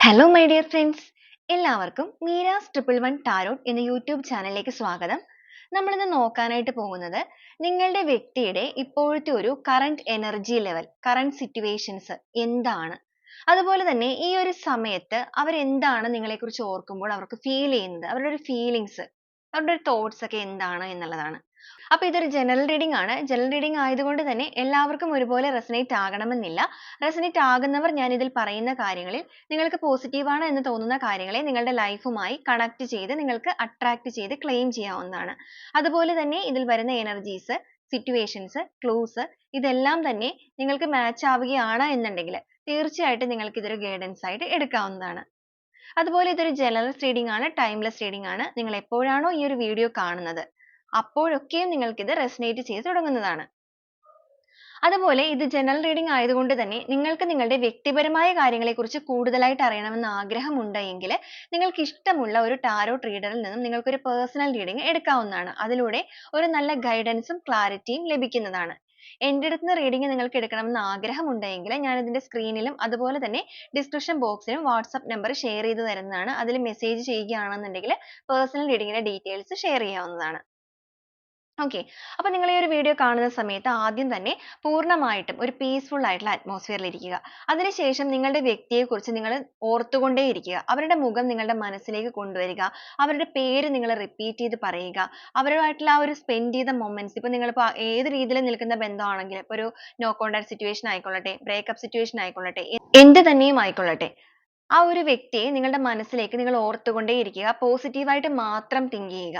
Hello my dear friends എല്ലാവർക്കും Meera's triple one tarot എന്ന YouTube ചാനലിലേക്ക് സ്വാഗതം. നമ്മളിന്ന് നോക്കാനായിട്ട് പോകുന്നത് നിങ്ങളുടെ വ്യക്തിയുടെ ഇപ്പോഴത്തെ ഒരു current energy level current situations എന്താണ്? അതുപോലെ തന്നെ ഈ ഒരു സമയത്ത് അവരെന്താണ് നിങ്ങളെക്കുറിച്ച് ഓർക്കുമ്പോൾ അവർക്ക് ഫീൽ ചെയ്യുന്നത്? അവരുടെ ഒരു ഫീലിങ്സ് അവരുടെ ഒരു തോട്ട്സ് ഒക്കെ എന്താണ് എന്നുള്ളതാണ്. അപ്പൊ ഇതൊരു ജനറൽ റീഡിംഗ് ആണ്. ജനറൽ റീഡിംഗ് ആയതുകൊണ്ട് തന്നെ എല്ലാവർക്കും ഒരുപോലെ റെസനേറ്റ് ആകണമെന്നില്ല. റെസനേറ്റ് ആകുന്നവർ ഞാൻ ഇതിൽ പറയുന്ന കാര്യങ്ങളിൽ നിങ്ങൾക്ക് പോസിറ്റീവ് ആണ് എന്ന് തോന്നുന്ന കാര്യങ്ങളെ നിങ്ങളുടെ ലൈഫുമായി കണക്ട് ചെയ്ത് നിങ്ങൾക്ക് അട്രാക്ട് ചെയ്ത് ക്ലെയിം ചെയ്യാവുന്നതാണ്. അതുപോലെ തന്നെ ഇതിൽ വരുന്ന എനർജീസ് സിറ്റുവേഷൻസ് ക്ലൂസ് ഇതെല്ലാം തന്നെ നിങ്ങൾക്ക് മാച്ച് ആവുകയാണ് എന്നുണ്ടെങ്കിൽ തീർച്ചയായിട്ടും നിങ്ങൾക്ക് ഇതൊരു ഗൈഡൻസ് ആയിട്ട് എടുക്കാവുന്നതാണ്. അതുപോലെ ഇതൊരു ജനറൽ റീഡിംഗ് ആണ് ടൈംലെസ് റീഡിംഗ് ആണ്. നിങ്ങൾ എപ്പോഴാണോ ഈ ഒരു വീഡിയോ കാണുന്നത്. അപ്പോഴൊക്കെയും നിങ്ങൾക്ക് ഇത് റെസനേറ്റ് ചെയ്ത് തുടങ്ങുന്നതാണ്. അതുപോലെ ഇത് ജനറൽ റീഡിംഗ് ആയതുകൊണ്ട് തന്നെ നിങ്ങൾക്ക് നിങ്ങളുടെ വ്യക്തിപരമായ കാര്യങ്ങളെ കുറിച്ച് കൂടുതലായിട്ട് അറിയണമെന്ന് ആഗ്രഹമുണ്ടെങ്കിൽ നിങ്ങൾക്ക് ഇഷ്ടമുള്ള ഒരു ടാരോട്ട് റീഡറിൽ നിന്നും നിങ്ങൾക്ക് ഒരു പേഴ്സണൽ റീഡിംഗ് എടുക്കാവുന്നതാണ്. അതിലൂടെ ഒരു നല്ല ഗൈഡൻസും ക്ലാരിറ്റിയും ലഭിക്കുന്നതാണ്. എന്റെ അടുത്ത് നിന്ന് റീഡിംഗ് നിങ്ങൾക്ക് എടുക്കണമെന്ന് ആഗ്രഹമുണ്ടെങ്കിൽ ഞാൻ ഇതിന്റെ സ്ക്രീനിലും അതുപോലെ തന്നെ ഡിസ്ക്രിപ്ഷൻ ബോക്സിലും വാട്സപ്പ് നമ്പർ ഷെയർ ചെയ്ത് തരുന്നതാണ്. അതിൽ മെസ്സേജ് ചെയ്യുകയാണെന്നുണ്ടെങ്കിൽ പേഴ്സണൽ റീഡിങ്ങിന്റെ ഡീറ്റെയിൽസ് ഷെയർ ചെയ്യാവുന്നതാണ്. ഓക്കെ അപ്പൊ നിങ്ങൾ ഈ ഒരു വീഡിയോ കാണുന്ന സമയത്ത് ആദ്യം തന്നെ പൂർണമായിട്ടും ഒരു പീസ്ഫുൾ ആയിട്ടുള്ള അറ്റ്മോസ്ഫിയറിൽ ഇരിക്കുക. അതിനുശേഷം നിങ്ങളുടെ വ്യക്തിയെ കുറിച്ച് നിങ്ങൾ ഓർത്തുകൊണ്ടേ ഇരിക്കുക. അവരുടെ മുഖം നിങ്ങളുടെ മനസ്സിലേക്ക് കൊണ്ടുവരിക. അവരുടെ പേര് നിങ്ങൾ റിപ്പീറ്റ് ചെയ്ത് പറയുക. അവരുമായിട്ടുള്ള ആ ഒരു സ്പെൻഡ് ചെയ്ത മൊമെന്റ്സ് ഇപ്പൊ നിങ്ങൾ ഇപ്പൊ ഏത് രീതിയിൽ നിൽക്കുന്ന ബന്ധമാണെങ്കിലും ഇപ്പൊ ഒരു നോ കോണ്ടാക്ട് സിറ്റുവേഷൻ ആയിക്കൊള്ളട്ടെ ബ്രേക്കപ്പ് സിറ്റുവേഷൻ ആയിക്കൊള്ളട്ടെ എന്ത് തന്നെയും ആയിക്കൊള്ളട്ടെ ആ ഒരു വ്യക്തിയെ നിങ്ങളുടെ മനസ്സിലേക്ക് നിങ്ങൾ ഓർത്തുകൊണ്ടേ ഇരിക്കുക. പോസിറ്റീവായിട്ട് മാത്രം തിങ്ക് ചെയ്യുക.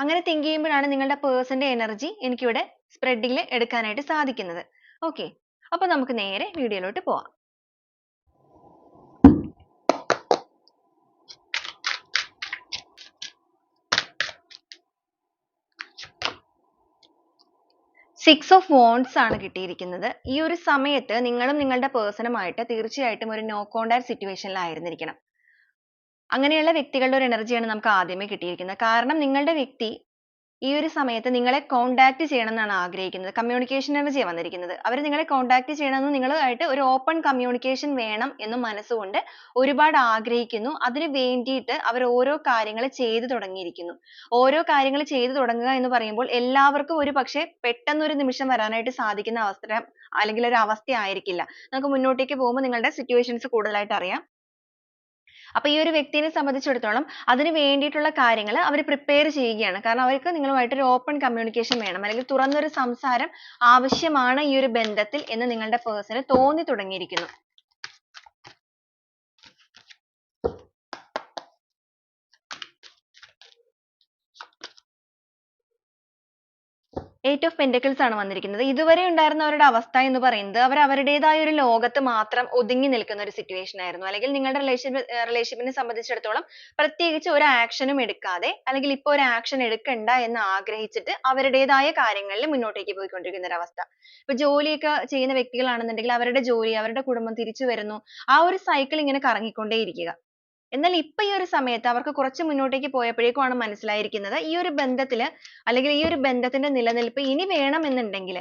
അങ്ങനെ തിങ്ക് ചെയ്യുമ്പോഴാണ് നിങ്ങളുടെ പേഴ്സന്റെ എനർജി എനിക്കിവിടെ സ്പ്രെഡിൽ എടുക്കാനായിട്ട് സാധിക്കുന്നത്. ഓക്കെ അപ്പൊ നമുക്ക് നേരെ വീഡിയോയിലോട്ട് പോവാം. സിക്സ് ഓഫ് വോൺസ് ആണ് കിട്ടിയിരിക്കുന്നത്. ഈ ഒരു സമയത്ത് നിങ്ങളും നിങ്ങളുടെ പേഴ്സണുമായിട്ട് തീർച്ചയായിട്ടും ഒരു നോ കോണ്ടാക്ട് സിറ്റുവേഷനിൽ ആയിരുന്നിരിക്കണം. അങ്ങനെയുള്ള വ്യക്തികളുടെ ഒരു എനർജിയാണ് നമുക്ക് ആദ്യമേ കിട്ടിയിരിക്കുന്നത്. കാരണം നിങ്ങളുടെ വ്യക്തി ഈ ഒരു സമയത്ത് നിങ്ങളെ കോണ്ടാക്ട് ചെയ്യണം എന്നാണ് ആഗ്രഹിക്കുന്നത് കമ്മ്യൂണിക്കേഷൻ എനർജിയാണ് വന്നിരിക്കുന്നത്. അവർ നിങ്ങളെ കോണ്ടാക്ട് ചെയ്യണമെന്ന് നിങ്ങളുമായിട്ട് ഒരു ഓപ്പൺ കമ്മ്യൂണിക്കേഷൻ വേണം എന്ന് മനസ്സുകൊണ്ട് ഒരുപാട് ആഗ്രഹിക്കുന്നു. അതിനു വേണ്ടിയിട്ട് അവർ ഓരോ കാര്യങ്ങൾ ചെയ്തു തുടങ്ങിയിരിക്കുന്നു. ഓരോ കാര്യങ്ങൾ ചെയ്തു തുടങ്ങുക എന്ന് പറയുമ്പോൾ എല്ലാവർക്കും ഒരു പക്ഷേ പെട്ടെന്ന് ഒരു നിമിഷം വരാനായിട്ട് സാധിക്കുന്ന അവസരം അല്ലെങ്കിൽ ഒരു അവസ്ഥ ആയിരിക്കില്ല. നമുക്ക് മുന്നോട്ടേക്ക് പോകുമ്പോൾ നിങ്ങളുടെ situations കൂടുതലായിട്ട് അറിയാം. അപ്പൊ ഈ ഒരു വ്യക്തിയെ സംബന്ധിച്ചിടത്തോളം അതിന് വേണ്ടിയിട്ടുള്ള കാര്യങ്ങൾ അവർ പ്രിപ്പയർ ചെയ്യുകയാണ്. കാരണം അവർക്ക് നിങ്ങളുമായിട്ട് ഒരു open communication വേണം. അല്ലെങ്കിൽ തുറന്നൊരു സംസാരം ആവശ്യമാണ് ഈ ഒരു ബന്ധത്തിൽ എന്ന് നിങ്ങളുടെ person ന് തോന്നി തുടങ്ങിയിരിക്കുന്നു. Eight ഓഫ് പെന്റക്കിൾസ് ആണ് വന്നിരിക്കുന്നത്. ഇതുവരെ ഉണ്ടായിരുന്നവരുടെ അവസ്ഥ എന്ന് പറയുന്നത് അവർ അവരുടേതായ ഒരു ലോകത്ത് മാത്രം ഒതുങ്ങി നിൽക്കുന്ന ഒരു സിറ്റുവേഷൻ ആയിരുന്നു. അല്ലെങ്കിൽ നിങ്ങളുടെ relationship relationship നെ സംബന്ധിച്ചിടത്തോളം പ്രത്യേകിച്ച് ഒരു ആക്ഷനും എടുക്കാതെ അല്ലെങ്കിൽ ഇപ്പൊ ഒരു ആക്ഷൻ എടുക്കണ്ട എന്ന് ആഗ്രഹിച്ചിട്ട് അവരുടേതായ കാര്യങ്ങളിൽ മുന്നോട്ടേക്ക് പോയിക്കൊണ്ടിരിക്കുന്ന ഒരു അവസ്ഥ. ഇപ്പൊ ജോലിയൊക്കെ ചെയ്യുന്ന വ്യക്തികളാണെന്നുണ്ടെങ്കിൽ അവരുടെ ജോലി അവരുടെ കുടുംബം തിരിച്ചു വരുന്നു. ആ ഒരു സൈക്കിൾ ഇങ്ങനെ കറങ്ങിക്കൊണ്ടേയിരിക്കുക. എന്നാൽ ഇപ്പൊ ഈ ഒരു സമയത്ത് അവർക്ക് കുറച്ച് മുന്നോട്ടേക്ക് പോയപ്പോഴേക്കുമാണ് മനസ്സിലായിരിക്കുന്നത് ഈ ഒരു ബന്ധത്തിൽ അല്ലെങ്കിൽ ഈ ഒരു ബന്ധത്തിന്റെ നിലനിൽപ്പ് ഇനി വേണമെന്നുണ്ടെങ്കിൽ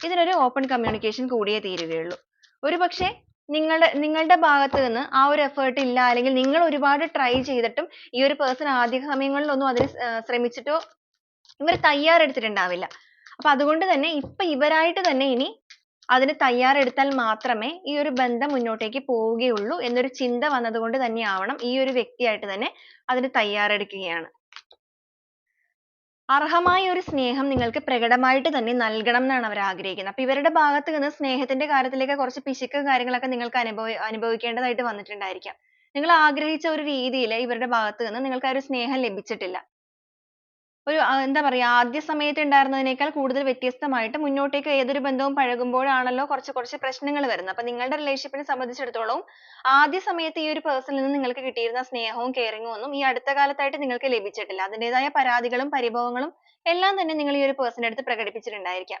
ഇതിനൊരു ഓപ്പൺ കമ്മ്യൂണിക്കേഷൻ കൂടിയേ തീരുകയുള്ളൂ. ഒരുപക്ഷേ നിങ്ങളുടെ നിങ്ങളുടെ ഭാഗത്ത് നിന്ന് ആ ഒരു effort ഇല്ല അല്ലെങ്കിൽ നിങ്ങൾ ഒരുപാട് ട്രൈ ചെയ്തിട്ടും ഈ ഒരു പേഴ്സൺ ആദ്യ സമയങ്ങളിലൊന്നും അതിന് ശ്രമിച്ചിട്ടോ ഇവർ തയ്യാറെടുത്തിട്ടുണ്ടാവില്ല. അപ്പൊ അതുകൊണ്ട് തന്നെ ഇപ്പൊ ഇവരായിട്ട് തന്നെ ഇനി അതിന് തയ്യാറെടുത്താൽ മാത്രമേ ഈ ഒരു ബന്ധം മുന്നോട്ടേക്ക് പോവുകയുള്ളൂ എന്നൊരു ചിന്ത വന്നതുകൊണ്ട് തന്നെയാവണം ഈ ഒരു വ്യക്തിയായിട്ട് തന്നെ അതിന് തയ്യാറെടുക്കുകയാണ്. അർഹമായ ഒരു സ്നേഹം നിങ്ങൾക്ക് പ്രകടമായിട്ട് തന്നെ നൽകണം എന്നാണ് അവർ ആഗ്രഹിക്കുന്നത്. അപ്പൊ ഇവരുടെ ഭാഗത്ത് നിന്ന് സ്നേഹത്തിന്റെ കാര്യത്തിലേക്ക് കുറച്ച് പിശുക്ക് കാര്യങ്ങളൊക്കെ നിങ്ങൾക്ക് അനുഭവ അനുഭവിക്കേണ്ടതായിട്ട് വന്നിട്ടുണ്ടായിരിക്കാം. നിങ്ങൾ ആഗ്രഹിച്ച ഒരു രീതിയിൽ ഇവരുടെ ഭാഗത്ത് നിന്ന് നിങ്ങൾക്ക് ആ ഒരു സ്നേഹം ലഭിച്ചിട്ടില്ല. ഒരു എന്താ പറയാ ആദ്യ സമയത്ത് ഉണ്ടായിരുന്നതിനേക്കാൾ കൂടുതൽ വ്യത്യസ്തമായിട്ട് മുന്നോട്ടേക്ക് ഏതൊരു ബന്ധവും പഴകുമ്പോഴാണല്ലോ കുറച്ച് കുറച്ച് പ്രശ്നങ്ങൾ വരുന്നത്. അപ്പൊ നിങ്ങളുടെ റിലേഷൻഷിപ്പിനെ സംബന്ധിച്ചിടത്തോളം ആദ്യ സമയത്ത് ഈ ഒരു person ൽ നിന്ന് നിങ്ങൾക്ക് കിട്ടിയിരുന്ന സ്നേഹവും ഉം ഒന്നും ഈ അടുത്ത കാലത്തായിട്ട് നിങ്ങൾക്ക് ലഭിച്ചിട്ടില്ല. അതിന്റേതായ പരാതികളും പരിഭവങ്ങളും എല്ലാം തന്നെ നിങ്ങൾ ഈ ഒരു person ന്റെ അടുത്ത് പ്രകടിപ്പിച്ചിട്ടുണ്ടായിരിക്കാം.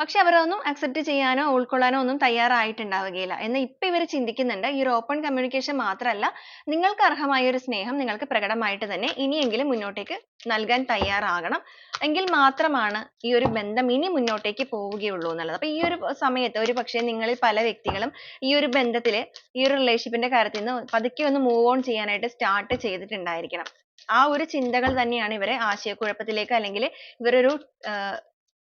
പക്ഷെ അവരതൊന്നും accept ചെയ്യാനോ ഉൾക്കൊള്ളാനോ ഒന്നും തയ്യാറായിട്ടുണ്ടാവുകയില്ല. എന്ന് ഇപ്പൊ ഇവർ ചിന്തിക്കുന്നുണ്ട് ഈ ഒരു open communication മാത്രമല്ല നിങ്ങൾക്ക് അർഹമായ ഒരു സ്നേഹം നിങ്ങൾക്ക് പ്രകടമായിട്ട് തന്നെ ഇനിയെങ്കിലും മുന്നോട്ടേക്ക് നൽകാൻ തയ്യാറാകണം. എങ്കിൽ മാത്രമാണ് ഈ ഒരു ബന്ധം ഇനി മുന്നോട്ടേക്ക് പോവുകയുള്ളൂ എന്നുള്ളത്. അപ്പൊ ഈ ഒരു സമയത്ത് ഒരുപക്ഷേ നിങ്ങളിൽ പല വ്യക്തികളും ഈ ഒരു ബന്ധത്തിൽ ഈ ഒരു relationship ന്റെ കാര്യത്തിൽ നിന്ന് പതുക്കെ ഒന്ന് move on ചെയ്യാനായിട്ട് start ചെയ്തിട്ടുണ്ടായിരിക്കണം. ആ ഒരു ചിന്തകൾ തന്നെയാണ് ഇവരെ ആശയക്കുഴപ്പത്തിലേക്ക് അല്ലെങ്കിൽ ഇവരൊരു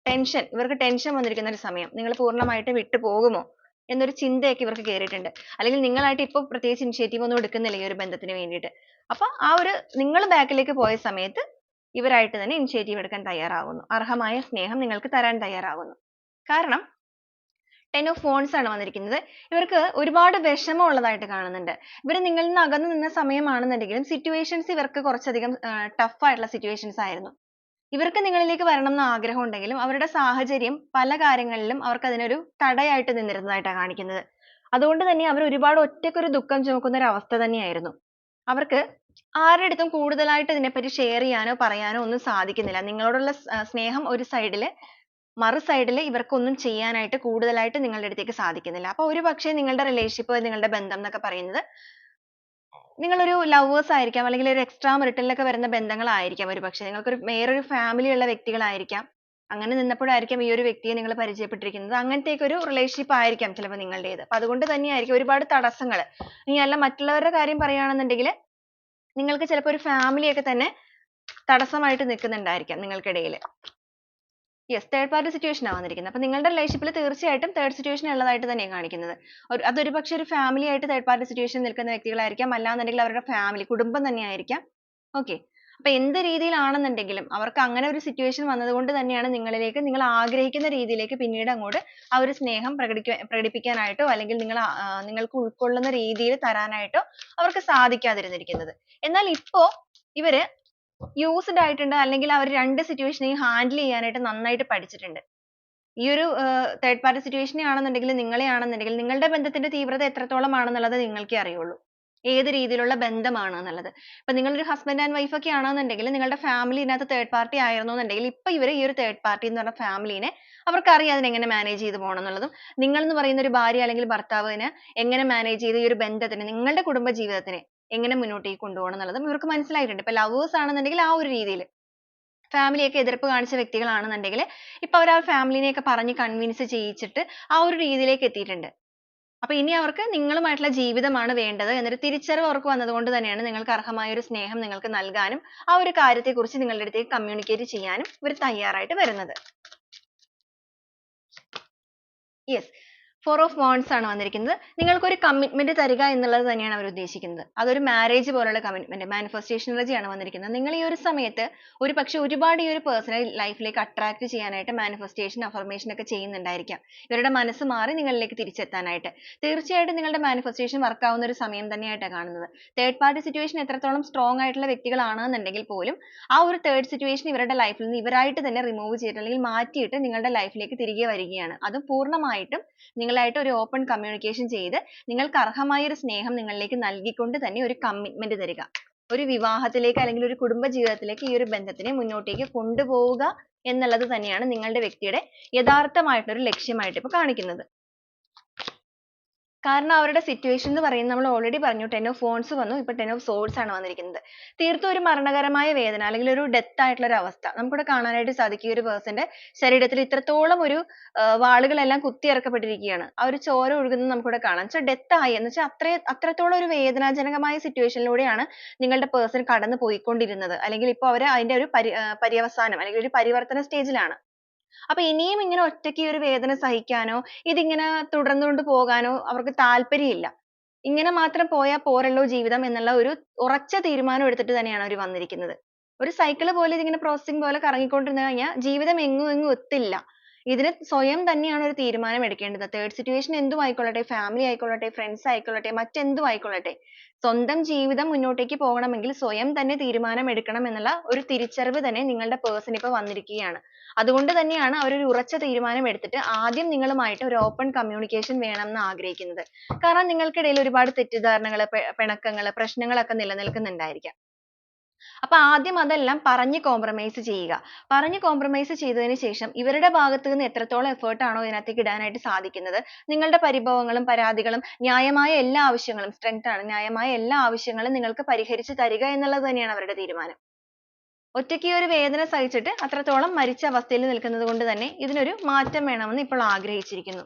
ടെൻഷൻ ഇവർക്ക് ടെൻഷൻ വന്നിരിക്കുന്ന ഒരു സമയം. നിങ്ങൾ പൂർണമായിട്ട് വിട്ടു പോകുമോ? എന്നൊരു ചിന്തയൊക്കെ ഇവർക്ക് കേറിയിട്ടുണ്ട്. അല്ലെങ്കിൽ നിങ്ങളായിട്ട് ഇപ്പോൾ പ്രത്യേകിച്ച് ഇനിഷ്യേറ്റീവ് ഒന്നും എടുക്കുന്നില്ല ഈ ഒരു ബന്ധത്തിന് വേണ്ടിയിട്ട്. അപ്പൊ ആ ഒരു നിങ്ങൾ ബാക്കിലേക്ക് പോയ സമയത്ത് ഇവരായിട്ട് തന്നെ ഇനിഷ്യേറ്റീവ് എടുക്കാൻ തയ്യാറാവുന്നു. അർഹമായ സ്നേഹം നിങ്ങൾക്ക് തരാൻ തയ്യാറാകുന്നു കാരണം ടെൻ ഓഫ് ഫോൺസ് ആണ് വന്നിരിക്കുന്നത്. ഇവർക്ക് ഒരുപാട് വിഷമം ഉള്ളതായിട്ട് കാണുന്നുണ്ട്. ഇവർ നിങ്ങളിൽ നിന്ന് അകന്നു നിന്ന സമയമാണെന്നുണ്ടെങ്കിലും സിറ്റുവേഷൻസ് ഇവർക്ക് കുറച്ചധികം ടഫ് ആയിട്ടുള്ള situations ആയിരുന്നു. ഇവർക്ക് നിങ്ങളിലേക്ക് വരണം എന്ന് ആഗ്രഹം ഉണ്ടെങ്കിലും അവരുടെ സാഹചര്യം പല കാര്യങ്ങളിലും അവർക്ക് അതിനൊരു തടയായിട്ട് നിന്നിരുന്നതായിട്ടാണ് കാണിക്കുന്നത്. അതുകൊണ്ട് തന്നെ അവർ ഒരുപാട് ഒറ്റയ്ക്ക് ഒരു ദുഃഖം ചുമക്കുന്ന ഒരു അവസ്ഥ തന്നെയായിരുന്നു. അവർക്ക് ആരുടെ അടുത്തും കൂടുതലായിട്ട് ഇതിനെപ്പറ്റി ഷെയർ ചെയ്യാനോ പറയാനോ ഒന്നും സാധിക്കുന്നില്ല. നിങ്ങളോടുള്ള സ്നേഹം ഒരു side ൽ മറു ൽ ഇവർക്കൊന്നും ചെയ്യാനായിട്ട് കൂടുതലായിട്ട് നിങ്ങളുടെ അടുത്തേക്ക് സാധിക്കുന്നില്ല. അപ്പൊ ഒരുപക്ഷേ നിങ്ങളുടെ റിലേഷൻഷിപ്പ് നിങ്ങളുടെ ബന്ധം എന്നൊക്കെ പറയുന്നത് നിങ്ങളൊരു ലവേഴ്സ് ആയിരിക്കാം അല്ലെങ്കിൽ ഒരു എക്സ്ട്രാ മെറിറ്റലിലൊക്കെ വരുന്ന ബന്ധങ്ങളായിരിക്കാം ഒരുപക്ഷേ. നിങ്ങൾക്കൊരു വേറൊരു ഫാമിലി ഉള്ള വ്യക്തികളായിരിക്കാം. അങ്ങനെ നിന്നപ്പോഴായിരിക്കാം ഈ ഒരു വ്യക്തിയെ നിങ്ങൾ പരിചയപ്പെട്ടിരിക്കുന്നത്. അങ്ങനത്തെയൊക്കെ ഒരു റിലേഷൻഷിപ്പ് ആയിരിക്കാം ചിലപ്പോൾ നിങ്ങളുടേത്. അപ്പൊ അതുകൊണ്ട് തന്നെയായിരിക്കും ഒരുപാട് തടസ്സങ്ങൾ. ഇനി അല്ല മറ്റുള്ളവരുടെ കാര്യം പറയുകയാണെന്നുണ്ടെങ്കിൽ നിങ്ങൾക്ക് ചിലപ്പോൾ ഒരു family ഒക്കെ തന്നെ തടസ്സമായിട്ട് നിൽക്കുന്നുണ്ടായിരിക്കാം നിങ്ങൾക്കിടയിൽ. Yes third party situation ആണ് വന്നിരിക്കുന്നത്. അപ്പൊ നിങ്ങളുടെ relationship ൽ തീർച്ചയായിട്ടും third situation ഉള്ളതായിട്ട് തന്നെയാണ് കാണിക്കുന്നത്. ഒരു അതൊരുപക്ഷേ ഒരു family ആയിട്ട് party situation ൽ നിൽക്കുന്ന വ്യക്തികളായിരിക്കാം. അല്ലാന്നുണ്ടെങ്കിൽ അവരുടെ family കുടുംബം തന്നെ ആയിരിക്കാം okay. അപ്പൊ എന്ത് രീതിയിലാണെന്നുണ്ടെങ്കിലും അവർക്ക് അങ്ങനെ ഒരു സിറ്റുവേഷൻ വന്നതുകൊണ്ട് തന്നെയാണ് നിങ്ങളിലേക്ക് നിങ്ങൾ ആഗ്രഹിക്കുന്ന രീതിയിലേക്ക് പിന്നീട് അങ്ങോട്ട് ആ ഒരു സ്നേഹം പ്രകടിക്ക പ്രകടിപ്പിക്കാനായിട്ടോ അല്ലെങ്കിൽ നിങ്ങൾ നിങ്ങൾക്ക് ഉൾക്കൊള്ളുന്ന രീതിയിൽ തരാനായിട്ടോ അവർക്ക് സാധിക്കാതിരുന്നിരിക്കുന്നത്. എന്നാൽ ഇപ്പോ ഇവർ used ആയിട്ടുണ്ട്. അല്ലെങ്കിൽ അവർ രണ്ട് situation നെയും handle ചെയ്യാനായിട്ട് നന്നായിട്ട് പഠിച്ചിട്ടുണ്ട്. ഈ ഒരു third party situation ആണെന്നുണ്ടെങ്കിൽ നിങ്ങളെ ആണെന്നുണ്ടെങ്കിൽ നിങ്ങളുടെ ബന്ധത്തിന്റെ തീവ്രത എത്രത്തോളം ആണെന്നുള്ളത് നിങ്ങൾക്കേ അറിയുള്ളൂ. ഏത് രീതിയിലുള്ള ബന്ധമാണ് എന്നുള്ളത്. ഇപ്പൊ നിങ്ങൾ ഒരു husband and wife ഒക്കെ ആണെന്നുണ്ടെങ്കിൽ നിങ്ങളുടെ family ഇതിനകത്ത് third party ആയിരുന്നു എന്നുണ്ടെങ്കിൽ ഇപ്പൊ ഇവർ ഈ ഒരു തേർഡ് പാർട്ടി എന്ന് പറഞ്ഞ ഫാമിലിനെ അവർക്ക് അറിയാം അതിനെ എങ്ങനെ manage ചെയ്തു പോകണം എന്നുള്ളതും. നിങ്ങൾ എന്ന് പറയുന്ന ഒരു ഭാര്യ അല്ലെങ്കിൽ ഭർത്താവിനെ എങ്ങനെ മാനേജ് ചെയ്ത് ഈ ഒരു ബന്ധത്തിനെ നിങ്ങളുടെ കുടുംബ ജീവിതത്തിനെ എങ്ങനെ മുന്നോട്ടേക്ക് കൊണ്ടുപോകണം എന്നുള്ളതും ഇവർക്ക് മനസ്സിലായിട്ടുണ്ട്. ഇപ്പൊ lovers ആണെന്നുണ്ടെങ്കിൽ ആ ഒരു രീതിയിൽ family ഒക്കെ എതിർപ്പ് കാണിച്ച വ്യക്തികളാണെന്നുണ്ടെങ്കിൽ ഇപ്പൊ അവർ ആ family നെ ഒക്കെ പറഞ്ഞ് convince ചെയ്യിച്ചിട്ട് ആ ഒരു രീതിയിലേക്ക് എത്തിയിട്ടുണ്ട്. അപ്പൊ ഇനി അവർക്ക് നിങ്ങളുമായിട്ടുള്ള ജീവിതമാണ് വേണ്ടത് എന്നൊരു തിരിച്ചറിവ് അവർക്ക് വന്നതുകൊണ്ട് തന്നെയാണ് നിങ്ങൾക്ക് അർഹമായ ഒരു സ്നേഹം നിങ്ങൾക്ക് നൽകാനും ആ ഒരു കാര്യത്തെക്കുറിച്ച് നിങ്ങളുടെ അടുത്തേക്ക് communicate ചെയ്യാനും ഇവർ തയ്യാറായിട്ട് വരുന്നത്. Yes. Four ഓഫ് wands ആണ് വന്നിരിക്കുന്നത്. നിങ്ങൾക്ക് ഒരു കമ്മിറ്റ്മെന്റ് തരിക എന്നുള്ളത് തന്നെയാണ് അവർ ഉദ്ദേശിക്കുന്നത്. അതൊരു മാരേജ് പോലുള്ള കമ്മിറ്റ്മെന്റ് മാനിഫെസ്റ്റേഷൻ എനർജി ആണ് വന്നിരിക്കുന്നത്. നിങ്ങൾ ഈ ഒരു സമയത്ത് ഒരു പക്ഷെ ഒരുപാട് ഈ ഒരു പേഴ്സണൽ ലൈഫിലേക്ക് അട്രാക്ട് ചെയ്യാനായിട്ട് മാനിഫെസ്റ്റേഷൻ അഫർമേഷൻ ഒക്കെ ചെയ്യുന്നുണ്ടായിരിക്കാം. ഇവരുടെ മനസ്സ് മാറി നിങ്ങളിലേക്ക് തിരിച്ചെത്താനായിട്ട്. തീർച്ചയായിട്ടും നിങ്ങളുടെ മാനിഫെസ്റ്റേഷൻ വർക്ക് ആവുന്ന ഒരു സമയം തന്നെയായിട്ടാണ് കാണുന്നത്. തേർഡ് പാർട്ടി സിറ്റുവേഷൻ എത്രത്തോളം സ്ട്രോങ് ആയിട്ടുള്ള വ്യക്തികളാണെന്നുണ്ടെങ്കിൽ പോലും ആ ഒരു തേർഡ് സിറ്റുവേഷൻ ഇവരുടെ ലൈഫിൽ നിന്ന് ഇവരായിട്ട് തന്നെ റിമൂവ് ചെയ്തിട്ട് അല്ലെങ്കിൽ മാറ്റിയിട്ട് നിങ്ങളുടെ ലൈഫിലേക്ക് തിരികെ വരികയാണ്. അത് പൂർണമായിട്ടും നിങ്ങളായിട്ട് ഒരു ഓപ്പൺ കമ്മ്യൂണിക്കേഷൻ ചെയ്ത് നിങ്ങൾക്ക് അർഹമായ ഒരു സ്നേഹം നിങ്ങളിലേക്ക് നൽകിക്കൊണ്ട് തന്നെ ഒരു കമ്മിറ്റ്മെന്റ് തരിക. ഒരു വിവാഹത്തിലേക്ക് അല്ലെങ്കിൽ ഒരു കുടുംബ ജീവിതത്തിലേക്ക് ഈ ഒരു ബന്ധത്തിനെ മുന്നോട്ടേക്ക് കൊണ്ടുപോവുക എന്നുള്ളത് തന്നെയാണ് നിങ്ങളുടെ വ്യക്തിയുടെ യഥാർത്ഥമായിട്ടുള്ള ഒരു ലക്ഷ്യമായിട്ട് ഇപ്പൊ കാണിക്കുന്നത്. കാരണം അവരുടെ situation എന്ന് പറയുന്നത് നമ്മൾ already പറഞ്ഞു. Ten of wands വന്നു. ഇപ്പൊ ten of swords ആണ് വന്നിരിക്കുന്നത്. തീർത്തും ഒരു മരണകരമായ വേദന അല്ലെങ്കിൽ ഒരു death ആയിട്ടുള്ള ഒരു അവസ്ഥ. നമുക്കിവിടെ കാണാനായിട്ട് സാധിക്കും ഈ ഒരു person ശരീരത്തിൽ ഇത്രത്തോളം ഒരു വാളുകളെല്ലാം കുത്തിയിറക്കപ്പെട്ടിരിക്കുകയാണ് ആ ഒരു ചോര ഒഴുകുന്നത് നമുക്കിവിടെ കാണാം. വെച്ചാൽ death ആയി എന്ന് വെച്ചാൽ അത്ര അത്രത്തോളം ഒരു വേദനാജനകമായ situation ലൂടെയാണ് നിങ്ങളുടെ person കടന്നു പോയിക്കൊണ്ടിരുന്നത് അല്ലെങ്കിൽ ഇപ്പൊ അവർ അതിന്റെ ഒരു പര്യവസാനം അല്ലെങ്കിൽ ഒരു പരിവർത്തന stage ലാണ്. അപ്പൊ ഇനിയും ഇങ്ങനെ ഒറ്റയ്ക്ക് ഒരു വേദന സഹിക്കാനോ ഇതിങ്ങനെ തുടർന്നുകൊണ്ട് പോകാനോ അവർക്ക് താല്പര്യമില്ല. ഇങ്ങനെ മാത്രം പോയാൽ പോരല്ലോ ജീവിതം എന്നുള്ള ഒരു ഉറച്ച തീരുമാനം എടുത്തിട്ട് തന്നെയാണ് അവർ വന്നിരിക്കുന്നത്. ഒരു cycle പോലെ ഇതിങ്ങനെ processing പോലെ കറങ്ങിക്കൊണ്ടിരുന്നു കഴിഞ്ഞാൽ ജീവിതം എങ്ങും എങ്ങും എത്തില്ല. ഇതിന് സ്വയം തന്നെയാണ് ഒരു തീരുമാനം എടുക്കേണ്ടത്. Third situation എന്തും ആയിക്കൊള്ളട്ടെ family ആയിക്കൊള്ളട്ടെ friends ആയിക്കൊള്ളട്ടെ മറ്റെന്തും ആയിക്കൊള്ളട്ടെ. സ്വന്തം ജീവിതം മുന്നോട്ടേക്ക് പോകണമെങ്കിൽ സ്വയം തന്നെ തീരുമാനം എടുക്കണം എന്നുള്ള ഒരു തിരിച്ചറിവ് തന്നെ നിങ്ങളുടെ പേഴ്സൺ ഇപ്പൊ വന്നിരിക്കുകയാണ്. അതുകൊണ്ട് തന്നെയാണ് അവർ ഒരു ഉറച്ച തീരുമാനം എടുത്തിട്ട് ആദ്യം നിങ്ങളുമായിട്ട് ഒരു ഓപ്പൺ communication വേണം എന്ന് ആഗ്രഹിക്കുന്നത്. കാരണം നിങ്ങൾക്കിടയിൽ ഒരുപാട് തെറ്റിദ്ധാരണകൾ പിണക്കങ്ങൾ പ്രശ്നങ്ങളൊക്കെ നിലനിൽക്കുന്നുണ്ടായിരിക്കാം. അപ്പൊ ആദ്യം അതെല്ലാം പറഞ്ഞ് compromise ചെയ്യുക. പറഞ്ഞു കോംപ്രമൈസ് ചെയ്തതിന് ശേഷം ഇവരുടെ ഭാഗത്ത് നിന്ന് എത്രത്തോളം effort ആണോ ഇതിനകത്തേക്ക് ഇടാനായിട്ട് സാധിക്കുന്നത് നിങ്ങളുടെ പരിഭവങ്ങളും പരാതികളും ന്യായമായ എല്ലാ ആവശ്യങ്ങളും സ്ട്രെങ്ത് ആണ് ന്യായമായ എല്ലാ ആവശ്യങ്ങളും നിങ്ങൾക്ക് പരിഹരിച്ച് തരിക എന്നുള്ളത് തന്നെയാണ് അവരുടെ തീരുമാനം. ഒറ്റയ്ക്ക് ഒരു വേദന സഹിച്ചിട്ട് അത്രത്തോളം മരിച്ച അവസ്ഥയിൽ നിൽക്കുന്നത് കൊണ്ട് തന്നെ ഇതിനൊരു മാറ്റം വേണമെന്ന് ഇപ്പോൾ ആഗ്രഹിച്ചിരിക്കുന്നു.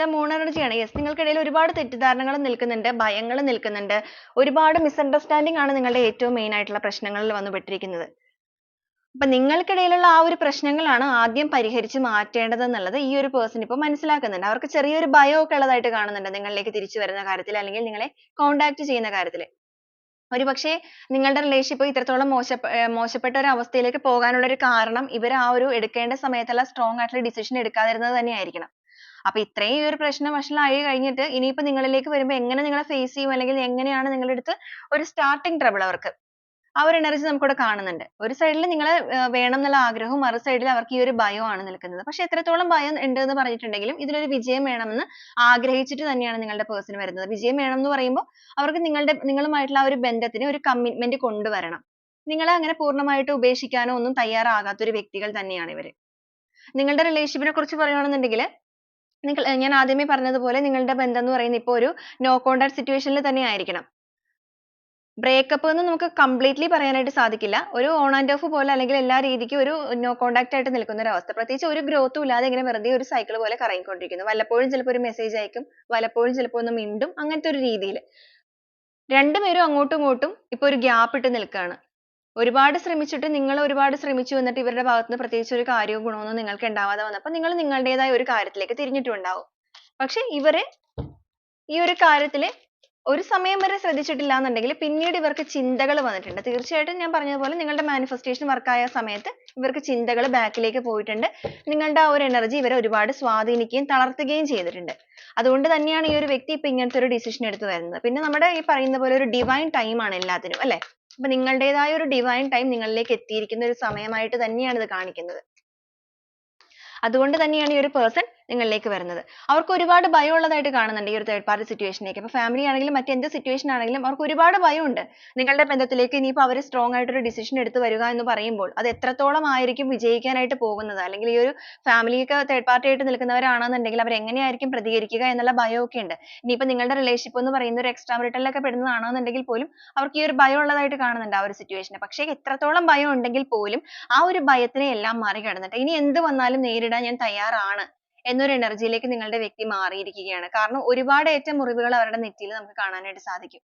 The മൂൺ എനർജി ആണ്. Yes, നിങ്ങൾക്കിടയിൽ ഒരുപാട് തെറ്റിദ്ധാരണകൾ നിൽക്കുന്നുണ്ട്, ഭയങ്ങൾ നിൽക്കുന്നുണ്ട്, ഒരുപാട് മിസ്അണ്ടർസ്റ്റാൻഡിംഗ് ആണ് നിങ്ങളുടെ ഏറ്റവും മെയിൻ ആയിട്ടുള്ള പ്രശ്നങ്ങളിൽ വന്നുപെട്ടിരിക്കുന്നത് അപ്പൊ നിങ്ങൾക്കിടയിലുള്ള ആ ഒരു പ്രശ്നങ്ങളാണ് ആദ്യം പരിഹരിച്ച് മാറ്റേണ്ടത് എന്നുള്ളത് ഈ ഒരു പേഴ്സൺ ഇപ്പോൾ മനസ്സിലാക്കുന്നുണ്ട്. അവർക്ക് ചെറിയൊരു ഭയമൊക്കെ ഉള്ളതായിട്ട് കാണുന്നുണ്ട് നിങ്ങളിലേക്ക് തിരിച്ചു വരുന്ന കാര്യത്തിൽ അല്ലെങ്കിൽ നിങ്ങളെ കോണ്ടാക്ട് ചെയ്യുന്ന കാര്യത്തിൽ. ഒരുപക്ഷേ നിങ്ങളുടെ റിലേഷൻഷിപ്പ് ഇത്രത്തോളം മോശ മോശപ്പെട്ട ഒരു അവസ്ഥയിലേക്ക് പോകാനുള്ള ഒരു കാരണം ഇവർ ആ ഒരു എടുക്കേണ്ട സമയത്തുള്ള സ്ട്രോങ് ആയിട്ടുള്ള ഡിസിഷൻ എടുക്കാതിരുന്നത് തന്നെയായിരിക്കണം. അപ്പൊ ഇത്രയും ഒരു പ്രശ്നം വഷളായി കഴിഞ്ഞിട്ട് ഇനിയിപ്പോ നിങ്ങളിലേക്ക് വരുമ്പോ എങ്ങനെ നിങ്ങളെ face ചെയ്യും അല്ലെങ്കിൽ എങ്ങനെയാണ് നിങ്ങളുടെ അടുത്ത് ഒരു starting trouble അവർക്ക്. ആ ഒരു energy നമുക്കിവിടെ കാണുന്നുണ്ട്. ഒരു side ൽ നിങ്ങളെ വേണം എന്നുള്ള ആഗ്രഹവും മറു side അവർക്ക് ഈ ഒരു ഭയവുമാണ് നിൽക്കുന്നത്. പക്ഷെ എത്രത്തോളം ഭയം ഉണ്ട് എന്ന് പറഞ്ഞിട്ടുണ്ടെങ്കിലും ഇതിലൊരു വിജയം വേണമെന്ന് ആഗ്രഹിച്ചിട്ട് തന്നെയാണ് നിങ്ങളുടെ person വരുന്നത്. വിജയം വേണം എന്ന് പറയുമ്പോൾ അവർക്ക് നിങ്ങളുടെ നിങ്ങളുമായിട്ടുള്ള ആ ഒരു ബന്ധത്തിന് ഒരു കമ്മിറ്റ്മെന്റ് കൊണ്ടുവരണം. നിങ്ങളെ അങ്ങനെ പൂർണമായിട്ട് ഉപേക്ഷിക്കാനോ ഒന്നും തയ്യാറാകാത്ത ഒരു വ്യക്തികൾ തന്നെയാണ് ഇവർ. നിങ്ങളുടെ relationship നെ കുറിച്ച് പറയുകയാണെന്നുണ്ടെങ്കിൽ നിങ്ങൾ ഞാൻ ആദ്യമേ പറഞ്ഞതുപോലെ നിങ്ങളുടെ ബന്ധം എന്ന് പറയുന്നത് ഇപ്പോൾ ഒരു നോ contact situation ൽ തന്നെ ആയിരിക്കണം. ബ്രേക്കപ്പ് എന്ന് നമുക്ക് കംപ്ലീറ്റ്ലി പറയാനായിട്ട് സാധിക്കില്ല. ഒരു ഓൺ ആൻഡ് ഓഫ് പോലെ അല്ലെങ്കിൽ എല്ലാ രീതിക്കും ഒരു നോ contact ആയിട്ട് നിൽക്കുന്ന ഒരു അവസ്ഥ. പ്രത്യേകിച്ച് ഒരു ഗ്രോത്തും ഇല്ലാതെ ഇങ്ങനെ വെറുതെ ഒരു സൈക്കിൾ പോലെ കറങ്ങിക്കൊണ്ടിരിക്കുന്നു. വല്ലപ്പോഴും ചിലപ്പോൾ ഒരു മെസ്സേജ് അയക്കും, വല്ലപ്പോഴും ചിലപ്പോൾ ഒന്ന് മിണ്ടും അങ്ങനത്തെ ഒരു രീതിയിൽ. രണ്ടുപേരും അങ്ങോട്ടും ഇങ്ങോട്ടും ഇപ്പോൾ ഒരു ഗ്യാപ്പ് ഇട്ട് നിൽക്കുകയാണ്. ഒരുപാട് ശ്രമിച്ചിട്ട് നിങ്ങൾ ഒരുപാട് ശ്രമിച്ചു എന്നിട്ട് ഇവരുടെ ഭാഗത്തുനിന്ന് പ്രത്യേകിച്ച് ഒരു കാര്യവും ഗുണമൊന്നും നിങ്ങൾക്ക് ഉണ്ടാവാതെ വന്നപ്പോൾ നിങ്ങൾ നിങ്ങളുടേതായ ഒരു കാര്യത്തിലേക്ക് തിരിഞ്ഞിട്ടുണ്ടാവും. പക്ഷെ ഇവർ ഈ ഒരു കാര്യത്തിൽ ഒരു സമയം വരെ ശ്രദ്ധിച്ചിട്ടില്ല എന്നുണ്ടെങ്കിൽ പിന്നീട് ഇവർക്ക് ചിന്തകൾ വന്നിട്ടുണ്ട്. തീർച്ചയായിട്ടും ഞാൻ പറഞ്ഞതുപോലെ നിങ്ങളുടെ മാനിഫെസ്റ്റേഷൻ വർക്കായ സമയത്ത് ഇവർക്ക് ചിന്തകൾ ബാക്കിലേക്ക് പോയിട്ടുണ്ട്. നിങ്ങളുടെ ആ ഒരു എനർജി ഇവരെ ഒരുപാട് സ്വാധീനിക്കുകയും തളർത്തുകയും ചെയ്തിട്ടുണ്ട്. അതുകൊണ്ട് തന്നെയാണ് ഈ ഒരു വ്യക്തി ഇപ്പൊ ഇങ്ങനത്തെ ഒരു ഡിസിഷൻ എടുത്ത് വരുന്നത്. പിന്നെ നമ്മുടെ ഈ പറയുന്ന പോലെ ഒരു ഡിവൈൻ ടൈം ആണ് എല്ലാത്തിനും അല്ലേ? അപ്പൊ നിങ്ങളുടേതായ ഒരു divine time നിങ്ങളിലേക്ക് എത്തിയിരിക്കുന്ന ഒരു സമയമായിട്ട് തന്നെയാണ് ഇത് കാണിക്കുന്നത്. അതുകൊണ്ട് തന്നെയാണ് ഈ ഒരു person നിങ്ങളിലേക്ക് വരുന്നത്. അവർക്ക് ഒരുപാട് ഭയം ഉള്ളതായിട്ട് കാണുന്നുണ്ട് ഈ ഒരു തേർഡ് പാർട്ടി സിറ്റുവേഷനിലേക്ക് അപ്പൊ അപ്പോൾ ഫാമിലി ആണെങ്കിലും മറ്റെന്ത് സിറ്റുവേഷൻ ആണെങ്കിലും അവർക്ക് ഒരുപാട് ഭയമുണ്ട്. നിങ്ങളുടെ ബന്ധത്തിലേക്ക് ഇനിയിപ്പോൾ അവർ സ്ട്രോങ് ആയിട്ട് ഒരു ഡിസിഷൻ എടുത്ത് വരിക എന്ന് പറയുമ്പോൾ അത് എത്രത്തോളം ആയിരിക്കും വിജയിക്കാനായിട്ട് പോകുന്നത് അല്ലെങ്കിൽ ഈ ഒരു ഫാമിലിയൊക്കെ ഒക്കെ പാർട്ടി ആയിട്ട് നിൽക്കുന്നവരാണെന്നുണ്ടെങ്കിൽ അവർ എങ്ങനെയായിരിക്കും പ്രതികരിക്കുക എന്നുള്ള ഭയമൊക്കെ ഉണ്ട്. ഇനിയിപ്പോൾ നിങ്ങളുടെ റിലേഷൻഷിപ്പ് എന്ന് പറയുന്ന ഒരു എക്സ്ട്രാ ഒക്കെ പെടുന്നതാണെന്നുണ്ടെങ്കിൽ പോലും അവർക്ക് ഈ ഒരു ഭയം ഉള്ളതായിട്ട് കാണുന്നുണ്ട് ആ ഒരു സിറ്റുവേഷൻ പക്ഷേ എത്രത്തോളം ഭയം ഉണ്ടെങ്കിൽ പോലും ആ ഒരു ഭയത്തിനെ എല്ലാം മറികടന്നിട്ട് ഇനി എന്ത് വന്നാലും നേരിടാൻ ഞാൻ തയ്യാറാണ് എന്നൊരു energy യിലേക്ക് നിങ്ങളുടെ വ്യക്തി മാറിയിരിക്കുകയാണ്. കാരണം ഒരുപാട് ഏറ്റ മുറിവുകൾ അവരുടെ നെറ്റിയിൽ നമുക്ക് കാണാനായിട്ട് സാധിക്കും.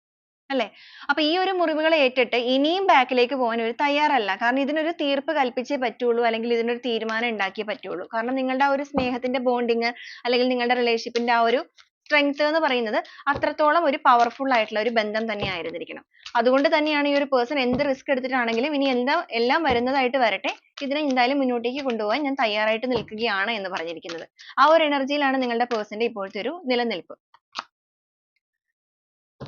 അല്ലേ? അപ്പോൾ ഈ ഒരു മുറിവുകൾ ഏറ്റിട്ട് ഇനിയും back ലേക്ക് പോകാൻ ഇവർ തയ്യാറല്ല. കാരണം ഇതിനൊരു തീർപ്പ് കൽപ്പിച്ചേ പറ്റുള്ളൂ അല്ലെങ്കിൽ ഇതിനൊരു തീരുമാനം ഉണ്ടാക്കിയേ പറ്റുള്ളൂ. കാരണം നിങ്ങളുടെ ആ ഒരു സ്നേഹത്തിന്റെ bonding അല്ലെങ്കിൽ നിങ്ങളുടെ relationship ന്റെ ആ ഒരു strength എന്ന് പറയുന്നത് അത്രത്തോളം ഒരു പവർഫുൾ ആയിട്ടുള്ള ഒരു ബന്ധം തന്നെ ആയിരുന്നിരിക്കണം. അതുകൊണ്ട് തന്നെയാണ് ഈ ഒരു പേഴ്സൺ എന്ത് risk എടുത്തിട്ടാണെങ്കിലും ഇനി എന്താ എല്ലാം വരുന്നതായിട്ട് വരട്ടെ ഇതിനെ എന്തായാലും മുന്നോട്ടേക്ക് കൊണ്ടുപോകാൻ ഞാൻ തയ്യാറായിട്ട് നിൽക്കുകയാണ് എന്ന് പറഞ്ഞിരിക്കുന്നത്. ആ ഒരു എനർജിയിലാണ് യിലാണ് നിങ്ങളുടെ person ഇപ്പോഴത്തെ ഒരു നിലനിൽപ്പ്.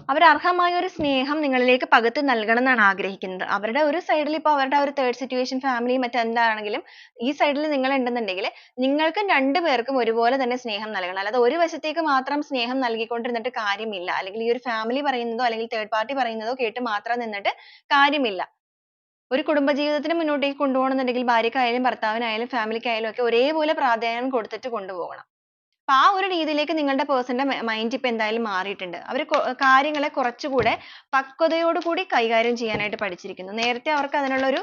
അവർ അർഹമായ ഒരു സ്നേഹം നിങ്ങളിലേക്ക് പകർത്തി നൽകണം എന്നാണ് ആഗ്രഹിക്കുന്നത്. അവരുടെ ഒരു സൈഡിൽ ഇപ്പോൾ അവരുടെ ഒരു തേർഡ് സിറ്റുവേഷൻ family മറ്റെന്താണെങ്കിലും ഈ സൈഡിൽ നിങ്ങൾ ഉണ്ടെന്നുണ്ടെങ്കിൽ നിങ്ങൾക്കും രണ്ടുപേർക്കും ഒരുപോലെ തന്നെ സ്നേഹം നൽകണം. അല്ലാതെ ഒരു വശത്തേക്ക് മാത്രം സ്നേഹം നൽകിക്കൊണ്ടിരുന്നിട്ട് കാര്യമില്ല. അല്ലെങ്കിൽ ഈ ഒരു ഫാമിലി പറയുന്നതോ അല്ലെങ്കിൽ തേർഡ് പാർട്ടി പറയുന്നതോ കേട്ട് മാത്രം നിന്നിട്ട് കാര്യമില്ല. ഒരു കുടുംബജീവിതത്തിന് മുന്നോട്ടേക്ക് കൊണ്ടുപോകണമെന്നുണ്ടെങ്കിൽ ഭാര്യയ്ക്കായാലും ഭർത്താവിനായാലും family ക്കായാലും ഒക്കെ ഒരേപോലെ പ്രാധാന്യം കൊടുത്തിട്ട് കൊണ്ടുപോകണം. അപ്പൊ ആ ഒരു രീതിയിലേക്ക് നിങ്ങളുടെ പേഴ്സന്റെ ന്റെ mind ഇപ്പോൾ എന്തായാലും മാറിയിട്ടുണ്ട്. അവർ കാര്യങ്ങളെ കുറച്ചുകൂടെ പക്വതയോടുകൂടി കൈകാര്യം ചെയ്യാനായിട്ട് പഠിച്ചിരിക്കുന്നു. നേരത്തെ അവർക്ക് അതിനുള്ള ഒരു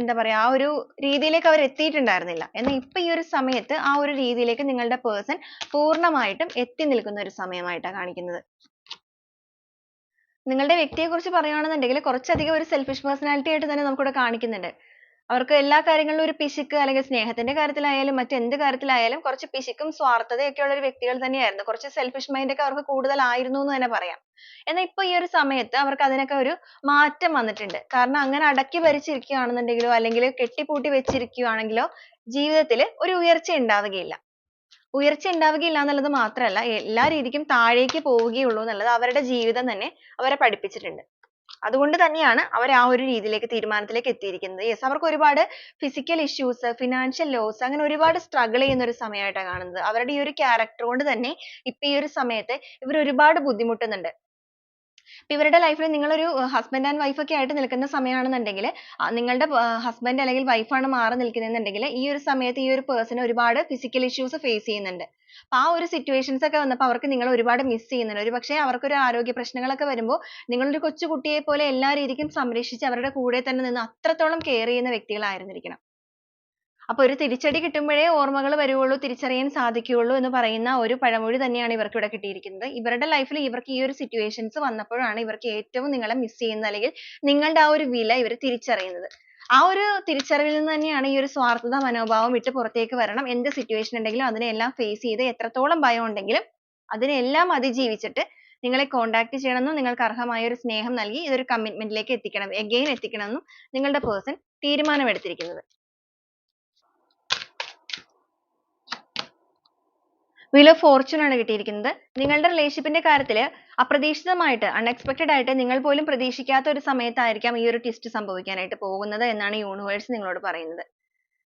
എന്താ പറയാ ആ ഒരു രീതിയിലേക്ക് അവർ എത്തിയിട്ടുണ്ടായിരുന്നില്ല. എന്നാൽ ഇപ്പൊ ഈ ഒരു സമയത്ത് ആ ഒരു രീതിയിലേക്ക് നിങ്ങളുടെ person പൂർണമായിട്ടും എത്തി നിൽക്കുന്ന ഒരു സമയമായിട്ടാണ് കാണിക്കുന്നത്. നിങ്ങളുടെ വ്യക്തിയെ കുറിച്ച് പറയുകയാണെന്നുണ്ടെങ്കിൽ കുറച്ചധികം ഒരു selfish personality ആയിട്ട് തന്നെ നമുക്കിവിടെ കാണിക്കുന്നുണ്ട്. അവർക്ക് എല്ലാ കാര്യങ്ങളിലും ഒരു പിശുക്ക് അല്ലെങ്കിൽ സ്നേഹത്തിന്റെ കാര്യത്തിലായാലും മറ്റെന്ത് കാര്യത്തിലായാലും കുറച്ച് പിശുക്കും സ്വാർത്ഥതയും ഉള്ള ഒരു വ്യക്തികൾ തന്നെയായിരുന്നു. കുറച്ച് സെൽഫിഷ് മൈൻഡ് ഒക്കെ അവർക്ക് കൂടുതലായിരുന്നു എന്ന് തന്നെ പറയാം. എന്നാൽ ഇപ്പോൾ ഈ ഒരു സമയത്ത് അവർക്ക് അതിനൊക്കെ ഒരു മാറ്റം വന്നിട്ടുണ്ട്. കാരണം അങ്ങനെ അടക്കി ഭരിച്ചിരിക്കുകയാണെന്നുണ്ടെങ്കിലോ അല്ലെങ്കിൽ കെട്ടിപ്പൂട്ടി വെച്ചിരിക്കുകയാണെങ്കിലോ ജീവിതത്തിൽ ഒരു ഉയർച്ച ഉണ്ടാവുകയില്ല. ഉയർച്ച ഉണ്ടാവുകയില്ല എന്നുള്ളത് മാത്രമല്ല എല്ലാ രീതിക്കും താഴേക്ക് പോവുകയുള്ളൂ എന്നുള്ളത് അവരുടെ ജീവിതം തന്നെ അവരെ പഠിപ്പിച്ചിട്ടുണ്ട്. അതുകൊണ്ട് തന്നെയാണ് അവർ ആ ഒരു രീതിയിലേക്ക് തീരുമാനത്തിലേക്ക് എത്തിയിരിക്കുന്നത്. യെസ് അവർക്ക് ഒരുപാട് ഫിസിക്കൽ ഇഷ്യൂസ് ഫിനാൻഷ്യൽ ലോസ് അങ്ങനെ ഒരുപാട് struggle ചെയ്യുന്ന ഒരു സമയമായിട്ടാണ് കാണുന്നത്. അവരുടെ ഈ ഒരു character കൊണ്ട് തന്നെ ഇപ്പൊ ഈ ഒരു സമയത്ത് ഇവർ ഒരുപാട് ബുദ്ധിമുട്ടുന്നുണ്ട്. ഇപ്പൊ ഇവരുടെ ലൈഫിൽ ഒരു ഹസ്ബൻഡ് ആൻഡ് വൈഫ് ഒക്കെ ആയിട്ട് നിൽക്കുന്ന സമയമാണെന്നുണ്ടെങ്കിൽ നിങ്ങളുടെ ഹസ്ബൻഡ് അല്ലെങ്കിൽ wife ആണ് മാറി നിൽക്കുന്നതെന്നുണ്ടെങ്കിൽ ഈ ഒരു സമയത്ത് ഈ ഒരു പേഴ്സൺ ഒരുപാട് ഫിസിക്കൽ issues ഫേസ് ചെയ്യുന്നുണ്ട്. അപ്പൊ ആ ഒരു സിറ്റുവേഷൻസ് ഒക്കെ വന്നപ്പോൾ അവർക്ക് നിങ്ങൾ ഒരുപാട് miss ചെയ്യുന്നുണ്ട്. ഒരുപക്ഷേ അവർക്ക് ഒരു ആരോഗ്യ പ്രശ്നങ്ങളൊക്കെ വരുമ്പോൾ നിങ്ങളൊരു കൊച്ചു കുട്ടിയെ പോലെ എല്ലാ രീതിക്കും സംരക്ഷിച്ച് അവരുടെ കൂടെ തന്നെ നിന്ന് അത്രത്തോളം കെയർ ചെയ്യുന്ന വ്യക്തികളായിരുന്നിരിക്കണം. അപ്പൊ ഒരു തിരിച്ചടി കിട്ടുമ്പോഴേ ഓർമ്മകൾ വരുവുള്ളൂ തിരിച്ചറിയാൻ സാധിക്കുകയുള്ളൂ എന്ന് പറയുന്ന ഒരു പഴമൊഴി തന്നെയാണ് ഇവർക്ക് ഇവിടെ കിട്ടിയിരിക്കുന്നത്. ഇവരുടെ ലൈഫിൽ ഇവർക്ക് ഈ ഒരു സിറ്റുവേഷൻസ് വന്നപ്പോഴാണ് ഇവർക്ക് ഏറ്റവും നിങ്ങളെ miss ചെയ്യുന്നത് അല്ലെങ്കിൽ നിങ്ങളുടെ ആ ഒരു വില ഇവർ തിരിച്ചറിയുന്നത്. ആ ഒരു തിരിച്ചറിവിൽ നിന്ന് തന്നെയാണ് ഈ ഒരു സ്വാർത്ഥത മനോഭാവം വിട്ട് പുറത്തേക്ക് വരണം. എന്ത് സിറ്റുവേഷൻ ഉണ്ടെങ്കിലും അതിനെല്ലാം ഫേസ് ചെയ്ത് എത്രത്തോളം ഭയം ഉണ്ടെങ്കിലും അതിനെല്ലാം അതിജീവിച്ചിട്ട് നിങ്ങളെ contact ചെയ്യണമെന്നും നിങ്ങൾക്ക് അർഹമായ ഒരു സ്നേഹം നൽകി ഇതൊരു commitment ലേക്ക് എത്തിക്കണം again എത്തിക്കണമെന്നും നിങ്ങളുടെ person തീരുമാനമെടുത്തിരിക്കുന്നത്. Wheel ഓഫ് ഫോർച്യൂൺ ആണ് കിട്ടിയിരിക്കുന്നത്. നിങ്ങളുടെ റിലേഷൻഷിപ്പിന്റെ കാര്യത്തിൽ അപ്രതീക്ഷിതമായിട്ട് അൺഎക്സ്പെക്റ്റഡ് ആയിട്ട് നിങ്ങൾ പോലും പ്രതീക്ഷിക്കാത്ത ഒരു സമയത്തായിരിക്കാം ഈ ഒരു ട്വിസ്റ്റ് സംഭവിക്കാനായിട്ട് പോകുന്നത് എന്നാണ് യൂണിവേഴ്സ് നിങ്ങളോട് പറയുന്നത്.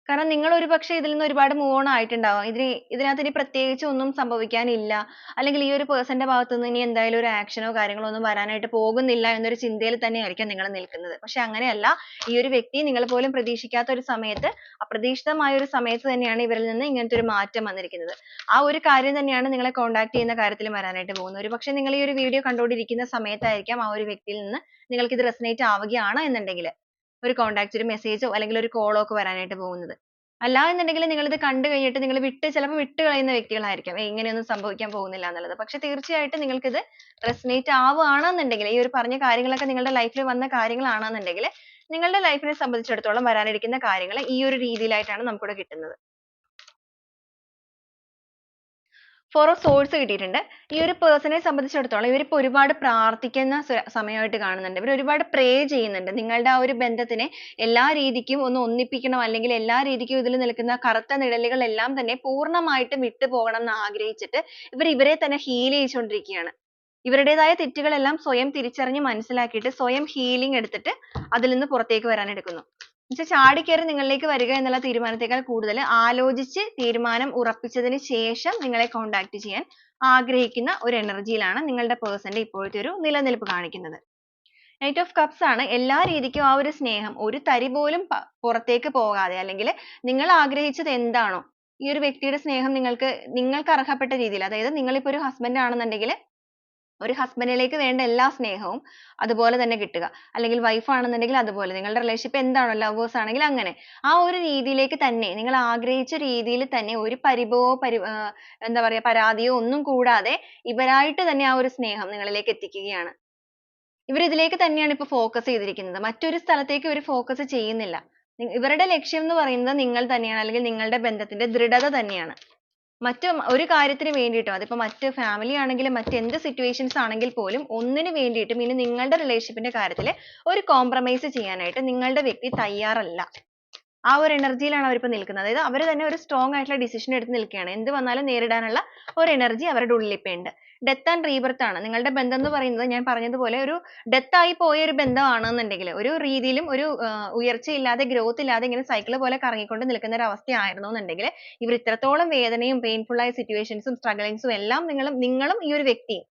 കാരണം നിങ്ങൾ ഒരുപക്ഷേ ഇതിൽ നിന്ന് ഒരുപാട് മൂവ് ഓൺ ആയിട്ടുണ്ടാവാം. ഇതിന് ഇതിനകത്ത് ഇനി പ്രത്യേകിച്ച് ഒന്നും സംഭവിക്കാനില്ല അല്ലെങ്കിൽ ഈ ഒരു പേഴ്സന്റെ ന്റെ ഭാഗത്ത് നിന്ന് ഇനി എന്തായാലും ഒരു ആക്ഷനോ കാര്യങ്ങളോ ഒന്നും വരാനായിട്ട് പോകുന്നില്ല എന്നൊരു ചിന്തയിൽ തന്നെയായിരിക്കാം നിങ്ങൾ നിൽക്കുന്നത്. പക്ഷെ അങ്ങനെയല്ല ഈ ഒരു വ്യക്തി നിങ്ങൾ പോലും പ്രതീക്ഷിക്കാത്ത ഒരു സമയത്ത് അപ്രതീക്ഷിതമായ ഒരു സമയത്ത് തന്നെയാണ് ഇവരിൽ നിന്ന് ഇങ്ങനത്തെ ഒരു മാറ്റം വന്നിരിക്കുന്നത്. ആ ഒരു കാര്യം തന്നെയാണ് നിങ്ങളെ contact ചെയ്യുന്ന കാര്യത്തിൽ വരാനായിട്ട് പോകുന്നത്. ഒരുപക്ഷേ നിങ്ങൾ ഈ ഒരു വീഡിയോ കണ്ടുകൊണ്ടിരിക്കുന്ന സമയത്തായിരിക്കാം ആ ഒരു വ്യക്തിയിൽ നിന്ന് നിങ്ങൾക്ക് ഇത് resonate ആവുകയാണ് എന്നുണ്ടെങ്കിൽ ഒരു contact ഒരു ഓ അല്ലെങ്കിൽ ഒരു ഓ ഒക്കെ വരാനായിട്ട് പോകുന്നത്. അല്ലാന്നുണ്ടെങ്കിൽ നിങ്ങൾ ഇത് കണ്ടു കഴിഞ്ഞിട്ട് നിങ്ങൾ വിട്ട് ചിലപ്പോൾ വിട്ട് കളയുന്ന വ്യക്തികളായിരിക്കും ഇങ്ങനെയൊന്നും സംഭവിക്കാൻ പോകുന്നില്ല എന്നുള്ളത്. പക്ഷെ തീർച്ചയായിട്ടും നിങ്ങൾക്ക് ഇത് resonate ആവുകയാണെന്നുണ്ടെങ്കിൽ ഈ ഒരു പറഞ്ഞ കാര്യങ്ങളൊക്കെ നിങ്ങളുടെ ലൈഫിൽ വന്ന കാര്യങ്ങളാണെന്നുണ്ടെങ്കിൽ നിങ്ങളുടെ ലൈഫിനെ സംബന്ധിച്ചിടത്തോളം വരാനിരിക്കുന്ന കാര്യങ്ങൾ ഈ ഒരു രീതിയിലായിട്ടാണ് നമുക്ക് ഇവിടെ കിട്ടുന്നത്. Four സോഴ്സ് കിട്ടിയിട്ടുണ്ട്. ഈ ഒരു പേഴ്സണെ സംബന്ധിച്ചിടത്തോളം സംബന്ധിച്ചിടത്തോളം ഇവരിപ്പോൾ ഒരുപാട് പ്രാർത്ഥിക്കുന്ന സമയമായിട്ട് കാണുന്നുണ്ട്. ഇവർ ഒരുപാട് പ്രേ ചെയ്യുന്നുണ്ട്. നിങ്ങളുടെ ആ ഒരു ബന്ധത്തിനെ എല്ലാ രീതിക്കും ഒന്ന് ഒന്നിപ്പിക്കണം അല്ലെങ്കിൽ എല്ലാ രീതിക്കും ഇതിൽ നിൽക്കുന്ന കറുത്ത നിഴലുകൾ എല്ലാം തന്നെ പൂർണമായിട്ടും വിട്ടുപോകണം എന്ന് ആഗ്രഹിച്ചിട്ട് ഇവർ ഇവരെ തന്നെ ഹീൽ ചെയ്തുകൊണ്ടിരിക്കുകയാണ്. ഇവരുടേതായ തെറ്റുകളെല്ലാം സ്വയം തിരിച്ചറിഞ്ഞ് മനസ്സിലാക്കിയിട്ട് സ്വയം ഹീലിംഗ് എടുത്തിട്ട് അതിൽ നിന്ന് പുറത്തേക്ക് വരാൻ എടുക്കുന്നു. ചാടിക്കേറി നിങ്ങളിലേക്ക് വരിക എന്നുള്ള തീരുമാനത്തേക്കാൾ കൂടുതൽ ആലോചിച്ച് തീരുമാനം ഉറപ്പിച്ചതിന് ശേഷം നിങ്ങളെ contact ചെയ്യാൻ ആഗ്രഹിക്കുന്ന ഒരു energy നിങ്ങളുടെ person ന്റെ ഇപ്പോഴത്തെ ഒരു നിലനിൽപ്പ് കാണിക്കുന്നത്. നൈറ്റ് of Cups ആണ് എല്ലാ രീതിക്കും ആ ഒരു സ്നേഹം ഒരു തരി പോലും പുറത്തേക്ക് പോകാതെ അല്ലെങ്കിൽ നിങ്ങൾ ആഗ്രഹിച്ചത് എന്താണോ ഈ ഒരു വ്യക്തിയുടെ സ്നേഹം നിങ്ങൾക്ക് നിങ്ങൾക്ക് അർഹപ്പെട്ട രീതിയിൽ അതായത് നിങ്ങൾ ഇപ്പോൾ ഒരു husband ആണെന്നുണ്ടെങ്കിൽ ഒരു ഹസ്ബൻഡിലേക്ക് വേണ്ട എല്ലാ സ്നേഹവും അതുപോലെ തന്നെ കിട്ടുക. അല്ലെങ്കിൽ വൈഫ് ആണെന്നുണ്ടെങ്കിൽ അതുപോലെ നിങ്ങളുടെ റിലേഷൻഷിപ്പ് എന്താണോ ലവേഴ്സ് ആണെങ്കിൽ അങ്ങനെ. ആ ഒരു രീതിയിലേക്ക് തന്നെ നിങ്ങൾ ആഗ്രഹിച്ച രീതിയിൽ തന്നെ ഒരു പരിഭവോ പരി എന്താ പറയുക പരാതിയോ ഒന്നും കൂടാതെ ഇവരായിട്ട് തന്നെ ആ ഒരു സ്നേഹം നിങ്ങളിലേക്ക് എത്തിക്കുകയാണ്. ഇവർ ഇതിലേക്ക് തന്നെയാണ് ഇപ്പോൾ ഫോക്കസ് ചെയ്തിരിക്കുന്നത്. മറ്റൊരു സ്ഥലത്തേക്ക് ഇവർ ഫോക്കസ് ചെയ്യുന്നില്ല. ഇവരുടെ ലക്ഷ്യം എന്ന് പറയുന്നത് നിങ്ങൾ തന്നെയാണ് അല്ലെങ്കിൽ നിങ്ങളുടെ ബന്ധത്തിന്റെ ദൃഢത തന്നെയാണ്. മറ്റ് ഒരു കാര്യത്തിന് വേണ്ടിയിട്ടോ അതിപ്പോ മറ്റ് ഫാമിലി ആണെങ്കിലും മറ്റ് എന്ത് സിറ്റുവേഷൻസ് ആണെങ്കിൽ പോലും ഒന്നിന് വേണ്ടിയിട്ടും ഇനി നിങ്ങളുടെ റിലേഷൻഷിപ്പിന്റെ ന്റെ കാര്യത്തിൽ ഒരു compromise ചെയ്യാനായിട്ട് നിങ്ങളുടെ വ്യക്തി തയ്യാറല്ല. ആ ഒരു എനർജിയിലാണ് ഇപ്പോൾ നിൽക്കുന്നത്. അതായത് അവർ തന്നെ ഒരു സ്ട്രോങ് ആയിട്ടുള്ള ഡിസിഷൻ എടുത്ത് നിൽക്കുകയാണ്. എന്ത് വന്നാലും നേരിടാനുള്ള ഒരു എനർജി അവരുടെ ഉള്ളിൽ ഇപ്പോൾ ഉണ്ട്. ഡെത്ത് ആൻഡ് റീബർത്ത് ആണ്. നിങ്ങളുടെ ബന്ധം എന്ന് പറയുന്നത് ഞാൻ പറഞ്ഞതുപോലെ ഒരു ഡെത്ത് ആയി പോയ ഒരു ബന്ധമാണെന്നുണ്ടെങ്കിൽ ഒരു രീതിയിലും ഒരു ഉയർച്ചയില്ലാതെ ഗ്രോത്ത് ഇല്ലാതെ ഇങ്ങനെ സൈക്കിൾ പോലെ കറങ്ങിക്കൊണ്ട് നിൽക്കുന്ന ഒരു അവസ്ഥയായിരുന്നു എന്നുണ്ടെങ്കിൽ ഇവർ ഇത്രത്തോളം വേദനയും painful ആയ strugglings ഉം എല്ലാം നിങ്ങളും നിങ്ങളും ഈ ഒരു വ്യക്തിയും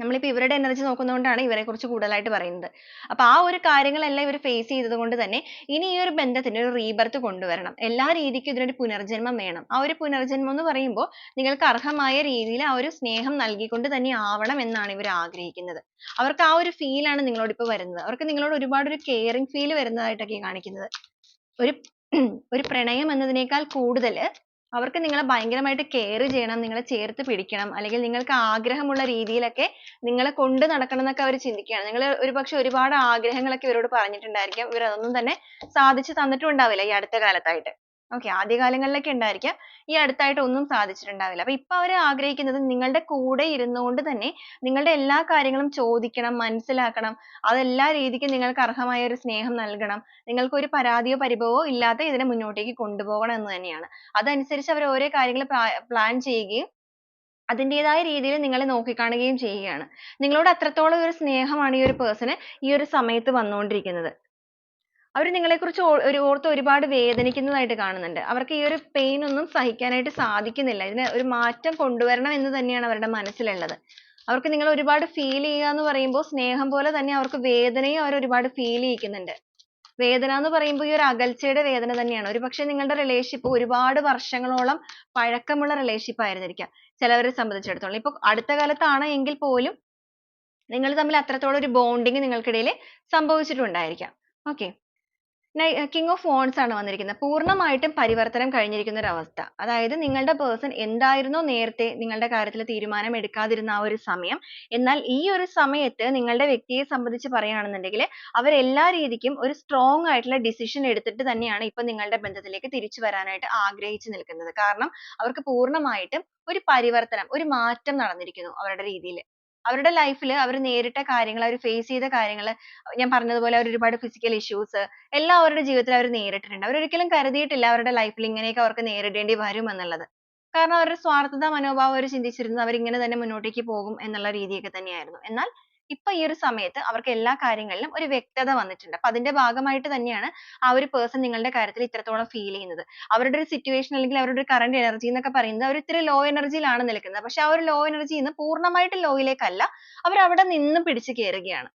നമ്മളിപ്പോൾ ഇവരുടെ എനർജി നോക്കുന്നതുകൊണ്ടാണ് ഇവരെ കുറിച്ച് കൂടുതലായിട്ട് പറയുന്നത്. അപ്പോൾ ആ ഒരു കാര്യങ്ങളെല്ലാം ഇവർ face ചെയ്തതുകൊണ്ട് തന്നെ ഇനി ഈ ഒരു ബന്ധത്തിന് ഒരു rebirth കൊണ്ടുവരണം. എല്ലാ രീതിക്കും ഇതിനൊരു പുനർജന്മം വേണം. ആ ഒരു പുനർജന്മം എന്ന് പറയുമ്പോൾ നിങ്ങൾക്ക് അർഹമായ രീതിയിൽ ആ ഒരു സ്നേഹം നൽകിക്കൊണ്ട് തന്നെ ആവണം എന്നാണ് ഇവർ ആഗ്രഹിക്കുന്നത്. അവർക്ക് ആ ഒരു feel ആണ് നിങ്ങളോട് ഇപ്പോൾ വരുന്നത്. അവർക്ക് നിങ്ങളോട് ഒരുപാട് ഒരു caring feel വരുന്നതായിട്ടൊക്കെ കാണിക്കുന്നത്. ഒരു ഒരു പ്രണയം എന്നതിനേക്കാൾ കൂടുതൽ അവർക്ക് നിങ്ങളെ ഭയങ്കരമായിട്ട് care ചെയ്യണം, നിങ്ങളെ ചേർത്ത് പിടിക്കണം, അല്ലെങ്കിൽ നിങ്ങൾക്ക് ആഗ്രഹമുള്ള രീതിയിലൊക്കെ നിങ്ങളെ കൊണ്ട് നടക്കണം എന്നൊക്കെ അവർ ചിന്തിക്കുകയാണ്. നിങ്ങൾ ഒരുപക്ഷേ ഒരുപാട് ആഗ്രഹങ്ങളൊക്കെ ഇവരോട് പറഞ്ഞിട്ടുണ്ടായിരിക്കാം. ഇവർ അതൊന്നും തന്നെ സാധിച്ചു തന്നിട്ടും ഉണ്ടാവില്ല ഈ അടുത്ത കാലത്തായിട്ട്. Okay ആദ്യകാലങ്ങളിലൊക്കെ ഉണ്ടായിരിക്കാം. ഈ അടുത്തായിട്ട് ഒന്നും സാധിച്ചിട്ടുണ്ടാവില്ല. അപ്പൊ ഇപ്പൊ അവർ ആഗ്രഹിക്കുന്നത് നിങ്ങളുടെ കൂടെ ഇരുന്നുകൊണ്ട് തന്നെ നിങ്ങളുടെ എല്ലാ കാര്യങ്ങളും ചോദിക്കണം, മനസ്സിലാക്കണം, അതെല്ലാ രീതിക്കും നിങ്ങൾക്ക് അർഹമായ ഒരു സ്നേഹം നൽകണം, നിങ്ങൾക്ക് ഒരു പരാതിയോ പരിഭവമോ ഇല്ലാതെ ഇതിനെ മുന്നോട്ടേക്ക് കൊണ്ടുപോകണം എന്ന് തന്നെയാണ്. അതനുസരിച്ച് അവർ ഓരോ കാര്യങ്ങൾ പ്ലാൻ ചെയ്യുകയും അതിന്റെതായ രീതിയിൽ നിങ്ങളെ നോക്കിക്കാണുകയും ചെയ്യുകയാണ്. നിങ്ങളോട് അത്രത്തോളം ഒരു സ്നേഹമാണ് ഈ ഒരു person ഈ ഒരു സമയത്ത് വന്നുകൊണ്ടിരിക്കുന്നത്. അവർ നിങ്ങളെക്കുറിച്ച് ഒരു ഓർത്ത് ഒരുപാട് വേദനിക്കുന്നതായിട്ട് കാണുന്നുണ്ട്. അവർക്ക് ഈ ഒരു പെയിൻ ഒന്നും സഹിക്കാനായിട്ട് സാധിക്കുന്നില്ല. ഇതിന് ഒരു മാറ്റം കൊണ്ടുവരണം എന്ന് തന്നെയാണ് അവരുടെ മനസ്സിലുള്ളത്. അവർക്ക് നിങ്ങൾ ഒരുപാട് ഫീൽ ചെയ്യുക എന്ന് പറയുമ്പോൾ സ്നേഹം പോലെ തന്നെ അവർക്ക് വേദനയും അവർ ഒരുപാട് ഫീൽ ചെയ്യിക്കുന്നുണ്ട്. വേദന എന്ന് പറയുമ്പോൾ ഈ ഒരു അകൽച്ചയുടെ വേദന തന്നെയാണ്. ഒരുപക്ഷേ നിങ്ങളുടെ റിലേഷൻഷിപ്പ് ഒരുപാട് വർഷങ്ങളോളം പഴക്കമുള്ള റിലേഷൻഷിപ്പ് ആയിരുന്നിരിക്കാം ചിലവരെ സംബന്ധിച്ചിടത്തോളം. ഇപ്പൊ അടുത്ത കാലത്താണ് എങ്കിൽ പോലും നിങ്ങൾ തമ്മിൽ അത്രത്തോളം ഒരു ബോണ്ടിങ് നിങ്ങൾക്കിടയിൽ സംഭവിച്ചിട്ടുണ്ടായിരിക്കാം. okay. കിങ് ഓഫ് wands ആണ് വന്നിരിക്കുന്നത്. പൂർണമായിട്ടും പരിവർത്തനം കഴിഞ്ഞിരിക്കുന്ന ഒരു അവസ്ഥ. അതായത് നിങ്ങളുടെ പേഴ്സൺ എന്തായിരുന്നോ നേരത്തെ നിങ്ങളുടെ കാര്യത്തിൽ തീരുമാനം എടുക്കാതിരുന്ന ആ ഒരു സമയം, എന്നാൽ ഈ ഒരു സമയത്ത് നിങ്ങളുടെ വ്യക്തിയെ സംബന്ധിച്ച് പറയുകയാണെന്നുണ്ടെങ്കിൽ അവർ എല്ലാ രീതിക്കും ഒരു strong ആയിട്ടുള്ള ഡിസിഷൻ എടുത്തിട്ട് തന്നെയാണ് ഇപ്പൊ നിങ്ങളുടെ ബന്ധത്തിലേക്ക് തിരിച്ചു വരാനായിട്ട് ആഗ്രഹിച്ചു നിൽക്കുന്നത്. കാരണം അവർക്ക് പൂർണമായിട്ടും ഒരു പരിവർത്തനം, ഒരു മാറ്റം നടന്നിരിക്കുന്നു അവരുടെ രീതിയിൽ. അവരുടെ life ൽ അവർ നേരിട്ട കാര്യങ്ങൾ, അവർ face ചെയ്ത കാര്യങ്ങൾ, ഞാൻ പറഞ്ഞതുപോലെ അവർ ഒരുപാട് physical issues എല്ലാം അവരുടെ ജീവിതത്തിൽ അവർ നേരിട്ടിട്ടുണ്ട്. അവർ ഒരിക്കലും കരുതിയിട്ടില്ല അവരുടെ life ൽ ഇങ്ങനെയൊക്കെ അവർക്ക് നേരിടേണ്ടി വരും എന്നുള്ളത്. കാരണം അവരുടെ സ്വാർത്ഥത മനോഭാവം അവർ ചിന്തിച്ചിരുന്നത് അവർ ഇങ്ങനെ തന്നെ മുന്നോട്ടേക്ക് പോകും എന്നുള്ള രീതിയൊക്കെ തന്നെയായിരുന്നു. എന്നാൽ ഇപ്പൊ ഈ ഒരു സമയത്ത് അവർക്ക് എല്ലാ കാര്യങ്ങളിലും ഒരു വ്യക്തത വന്നിട്ടുണ്ട്. അപ്പൊ അതിന്റെ ഭാഗമായിട്ട് തന്നെയാണ് ആ ഒരു person നിങ്ങളുടെ കാര്യത്തിൽ ഇത്രത്തോളം feel ചെയ്യുന്നത്. അവരുടെ ഒരു situation അല്ലെങ്കിൽ അവരുടെ ഒരു current energy എന്നൊക്കെ പറയുന്നത് അവർ ഇത്തിരി low energy ലാണ് നിൽക്കുന്നത്. പക്ഷേ ആ ഒരു low energy നിന്ന് പൂർണമായിട്ടും low അല്ല. അവർ അവിടെ നിന്ന് പിടിച്ചു കയറുകയാണ്.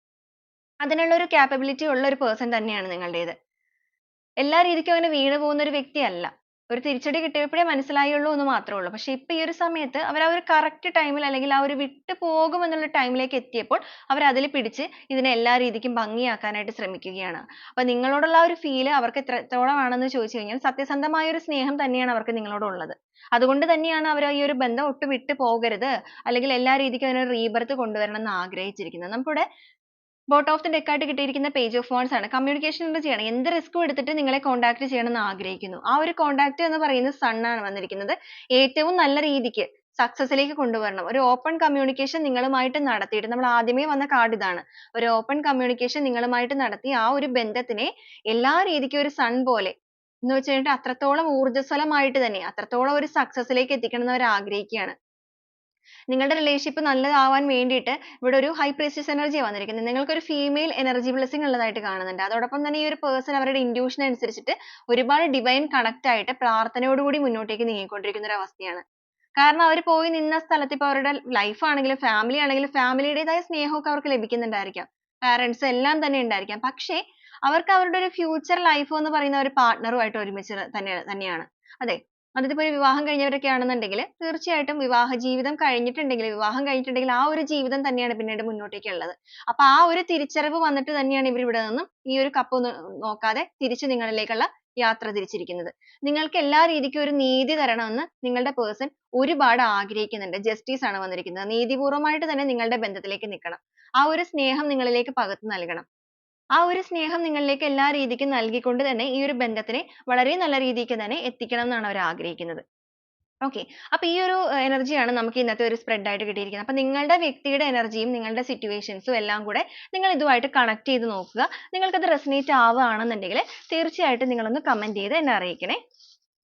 അതിനുള്ള ഒരു capability ഉള്ള ഒരു person തന്നെയാണ് നിങ്ങളുടേത്. എല്ലാ രീതിക്കും അങ്ങനെ വീണു പോകുന്ന ഒരു വ്യക്തിയല്ല. ഒരു തിരിച്ചടി കിട്ടിയപ്പോഴേ മനസ്സിലായുള്ളൂ എന്ന് മാത്രമേ ഉള്ളൂ. പക്ഷെ ഇപ്പൊ ഈ ഒരു സമയത്ത് അവർ ആ ഒരു correct time ൽ അല്ലെങ്കിൽ ആ ഒരു വിട്ടു പോകും എന്നുള്ള time ലേക്ക് എത്തിയപ്പോൾ അവർ അതിൽ പിടിച്ച് ഇതിനെ എല്ലാ രീതിക്കും ഭംഗിയാക്കാനായിട്ട് ശ്രമിക്കുകയാണ്. അപ്പോൾ നിങ്ങളോടുള്ള ആ ഒരു feel അവർക്ക് എത്രത്തോളം ആണെന്ന് ചോദിച്ചു കഴിഞ്ഞാൽ സത്യസന്ധമായ ഒരു സ്നേഹം തന്നെയാണ് അവർക്ക് നിങ്ങളോട് ഉള്ളത്. അതുകൊണ്ട് തന്നെയാണ് അവർ ഈ ഒരു ബന്ധം ഒട്ടും വിട്ടു പോകരുത് അല്ലെങ്കിൽ എല്ലാ രീതിക്കും അതിനൊരു rebirth കൊണ്ടുവരണം എന്ന് ആഗ്രഹിച്ചിരിക്കുന്നത്. നമുക്കിവിടെ bottom ഓഫ് ദി ഡെക്ക് ആയിട്ട് കിട്ടിയിരിക്കുന്ന പേജ് ഓഫ് ഫോൺസ് ആണ്. കമ്മ്യൂണിക്കേഷൻ എനർജി ആണ്. എന്ത് റിസ്ക് എടുത്തിട്ട് നിങ്ങളെ കോൺടാക്ട് ചെയ്യണം എന്ന് ആഗ്രഹിക്കുന്നു. ആ ഒരു കോൺടാക്ട് എന്ന് പറയുന്നത് സൺ ആണ് വന്നിരിക്കുന്നത്. ഏറ്റവും നല്ല രീതിക്ക് success ലേക്ക് കൊണ്ടുവരണം. ഒരു ഓപ്പൺ കമ്മ്യൂണിക്കേഷൻ നിങ്ങളുമായിട്ട് നടത്തിയിട്ട് നമ്മൾ ആദ്യമേ വന്ന കാർഡ് ഇതാണ്. ഒരു ഓപ്പൺ കമ്മ്യൂണിക്കേഷൻ നിങ്ങളുമായിട്ട് നടത്തി ആ ഒരു ബന്ധത്തിനെ എല്ലാ രീതിക്കും ഒരു സൺ പോലെ എന്ന് വെച്ച് കഴിഞ്ഞിട്ട് അത്രത്തോളം ഊർജസ്വലമായിട്ട് തന്നെ അത്രത്തോളം ഒരു success ലേക്ക് എത്തിക്കണം എന്ന് അവർ ആഗ്രഹിക്കുകയാണ്. നിങ്ങളുടെ relationship നല്ലതാവാൻ വേണ്ടിയിട്ട് ഇവിടെ ഒരു ഹൈ priestess ആ വന്നിരിക്കുന്നത്. നിങ്ങൾക്ക് ഒരു female energy blessing ഉള്ളതായിട്ട് കാണുന്നുണ്ട്. അതോടൊപ്പം തന്നെ ഈ ഒരു പേഴ്സൺ അവരുടെ ഇൻഡ്യൂഷൻ അനുസരിച്ചിട്ട് ഒരുപാട് divine കണക്ട് ആയിട്ട് പ്രാർത്ഥനയോട് കൂടി മുന്നോട്ടേക്ക് നീങ്ങിക്കൊണ്ടിരിക്കുന്ന ഒരു അവസ്ഥയാണ്. കാരണം അവർ പോയി നിന്ന സ്ഥലത്ത് ഇപ്പൊ അവരുടെ ലൈഫ് ആണെങ്കിലും ഫാമിലി ആണെങ്കിലും family യുടേതായ സ്നേഹമൊക്കെ അവർക്ക് ലഭിക്കുന്നുണ്ടായിരിക്കാം. പാരന്റ്സ് എല്ലാം തന്നെ ഉണ്ടായിരിക്കാം. പക്ഷേ അവർക്ക് അവരുടെ ഒരു ഫ്യൂച്ചർ ലൈഫ് എന്ന് പറയുന്ന ഒരു ഉമായിട്ട് ഒരുമിച്ച് തന്നെ തന്നെയാണ്. അതെ അതിപ്പോ ഒരു വിവാഹം കഴിഞ്ഞവരൊക്കെ ആണെന്നുണ്ടെങ്കിൽ തീർച്ചയായിട്ടും വിവാഹ ജീവിതം കഴിഞ്ഞിട്ടുണ്ടെങ്കിൽ വിവാഹം കഴിഞ്ഞിട്ടുണ്ടെങ്കിൽ ആ ഒരു ജീവിതം തന്നെയാണ് പിന്നീട് മുന്നോട്ടേക്ക് ഉള്ളത്. അപ്പൊ ആ ഒരു തിരിച്ചറിവ് വന്നിട്ട് തന്നെയാണ് ഇവർ ഇവിടെ നിന്നും ഈ ഒരു കപ്പ് നോക്കാതെ തിരിച്ച് നിങ്ങളിലേക്കുള്ള യാത്ര തിരിച്ചിരിക്കുന്നത്. നിങ്ങൾക്ക് എല്ലാ രീതിക്കും ഒരു നീതി തരണമെന്ന് നിങ്ങളുടെ പേഴ്സൺ ഒരുപാട് ആഗ്രഹിക്കുന്നുണ്ട്. ജസ്റ്റിസ് ആണ് വന്നിരിക്കുന്നത്. നീതിപൂർവമായിട്ട് തന്നെ നിങ്ങളുടെ ബന്ധത്തിലേക്ക് നിൽക്കണം. ആ ഒരു സ്നേഹം നിങ്ങളിലേക്ക് പകർന്നു നൽകണം. ആ ഒരു സ്നേഹം നിങ്ങളിലേക്ക് എല്ലാ രീതിക്കും നൽകിക്കൊണ്ട് തന്നെ ഈ ഒരു ബന്ധത്തിനെ വളരെ നല്ല രീതിക്ക് തന്നെ എത്തിക്കണം എന്നാണ് അവർ ആഗ്രഹിക്കുന്നത്. okay അപ്പൊ ഈ ഒരു energy ആണ് നമുക്ക് ഇന്നത്തെ ഒരു spread ആയിട്ട് കിട്ടിയിരിക്കുന്നത്. അപ്പൊ നിങ്ങളുടെ വ്യക്തിയുടെ energy യും നിങ്ങളുടെ situations ഉം എല്ലാം കൂടെ നിങ്ങൾ ഇതുമായിട്ട് connect ചെയ്ത് നോക്കുക. നിങ്ങൾക്ക് അത് resonate ആവുകയാണെന്നുണ്ടെങ്കിൽ തീർച്ചയായിട്ടും നിങ്ങൾ ഒന്ന് comment ചെയ്ത് എന്നെ അറിയിക്കണേ.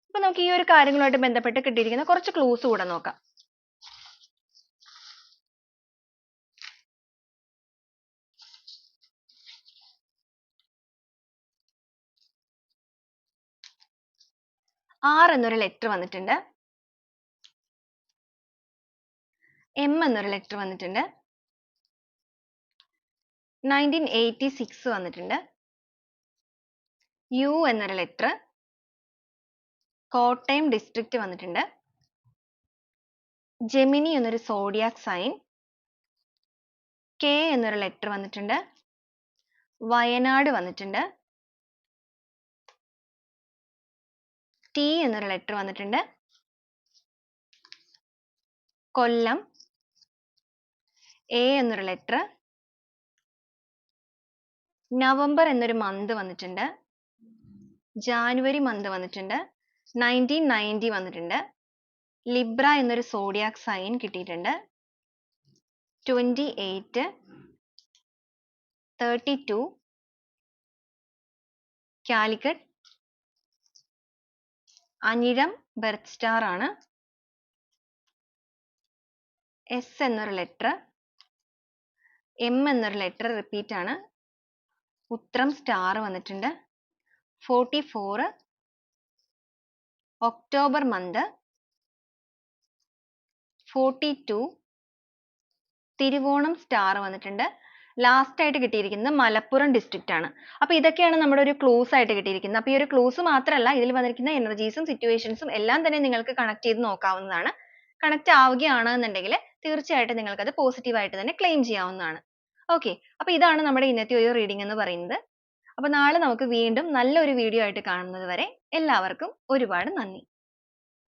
അപ്പൊ നമുക്ക് ഈ ഒരു കാര്യങ്ങളുമായിട്ട് ബന്ധപ്പെട്ട് കിട്ടിയിരിക്കുന്ന കുറച്ച് clues കൂടെ നോക്കാം. R എന്നൊരു letter വന്നിട്ടുണ്ട്. M എന്നൊരു letter വന്നിട്ടുണ്ട്. 1986 വന്നിട്ടുണ്ട്. യു എന്നൊരു ലെറ്റർ കോട്ടയം district വന്നിട്ടുണ്ട്. ജെമിനി എന്നൊരു സോഡിയാക് സൈൻ കെ എന്നൊരു ലെറ്റർ വന്നിട്ടുണ്ട്. വയനാട് വന്നിട്ടുണ്ട്. T എന്നൊരു ലെറ്റർ വന്നിട്ടുണ്ട്. കൊല്ലം. എ എന്നൊരു ലെറ്റർ നവംബർ എന്നൊരു മന്ത് വന്നിട്ടുണ്ട്. ജാനുവരി മന്ത് വന്നിട്ടുണ്ട്. 1990 വന്നിട്ടുണ്ട്. ലിബ്ര എന്നൊരു സോഡിയാക് സൈൻ കിട്ടിയിട്ടുണ്ട്. 28 32 കാലിക്കറ്റ് അനിഴം ബെർത്ത് സ്റ്റാർ ആണ്. എസ് എന്നൊരു ലെറ്റർ എം എന്നൊരു ലെറ്റർ റിപ്പീറ്റ് ആണ്. ഉത്രം സ്റ്റാർ വന്നിട്ടുണ്ട്. 44 October month forty two Thiruvonam star വന്നിട്ടുണ്ട് ലാസ്റ്റ് ആയിട്ട് കിട്ടിയിരിക്കുന്നത് മലപ്പുറം ഡിസ്ട്രിക്റ്റ് ആണ്. അപ്പോൾ ഇതൊക്കെയാണ് നമ്മുടെ ഒരു ക്ലൂസ് ആയിട്ട് കിട്ടിയിരിക്കുന്നത്. അപ്പോൾ ഈ ഒരു ക്ലൂസ് മാത്രമല്ല ഇതിൽ വന്നിരിക്കുന്ന എനർജീസും സിറ്റുവേഷൻസും എല്ലാം തന്നെ നിങ്ങൾക്ക് കണക്ട് ചെയ്ത് നോക്കാവുന്നതാണ്. കണക്ട് ആവുകയാണ് എന്നുണ്ടെങ്കിൽ തീർച്ചയായിട്ടും നിങ്ങൾക്ക് അത് പോസിറ്റീവ് ആയിട്ട് തന്നെ ക്ലെയിം ചെയ്യാവുന്നതാണ്. ഓക്കെ അപ്പോൾ ഇതാണ് നമ്മുടെ ഇന്നത്തെ ഒരു റീഡിംഗ് എന്ന് പറയുന്നത്. അപ്പോൾ നാളെ നമുക്ക് വീണ്ടും നല്ലൊരു വീഡിയോ ആയിട്ട് കാണുന്നത് വരെ എല്ലാവർക്കും ഒരുപാട് നന്ദി.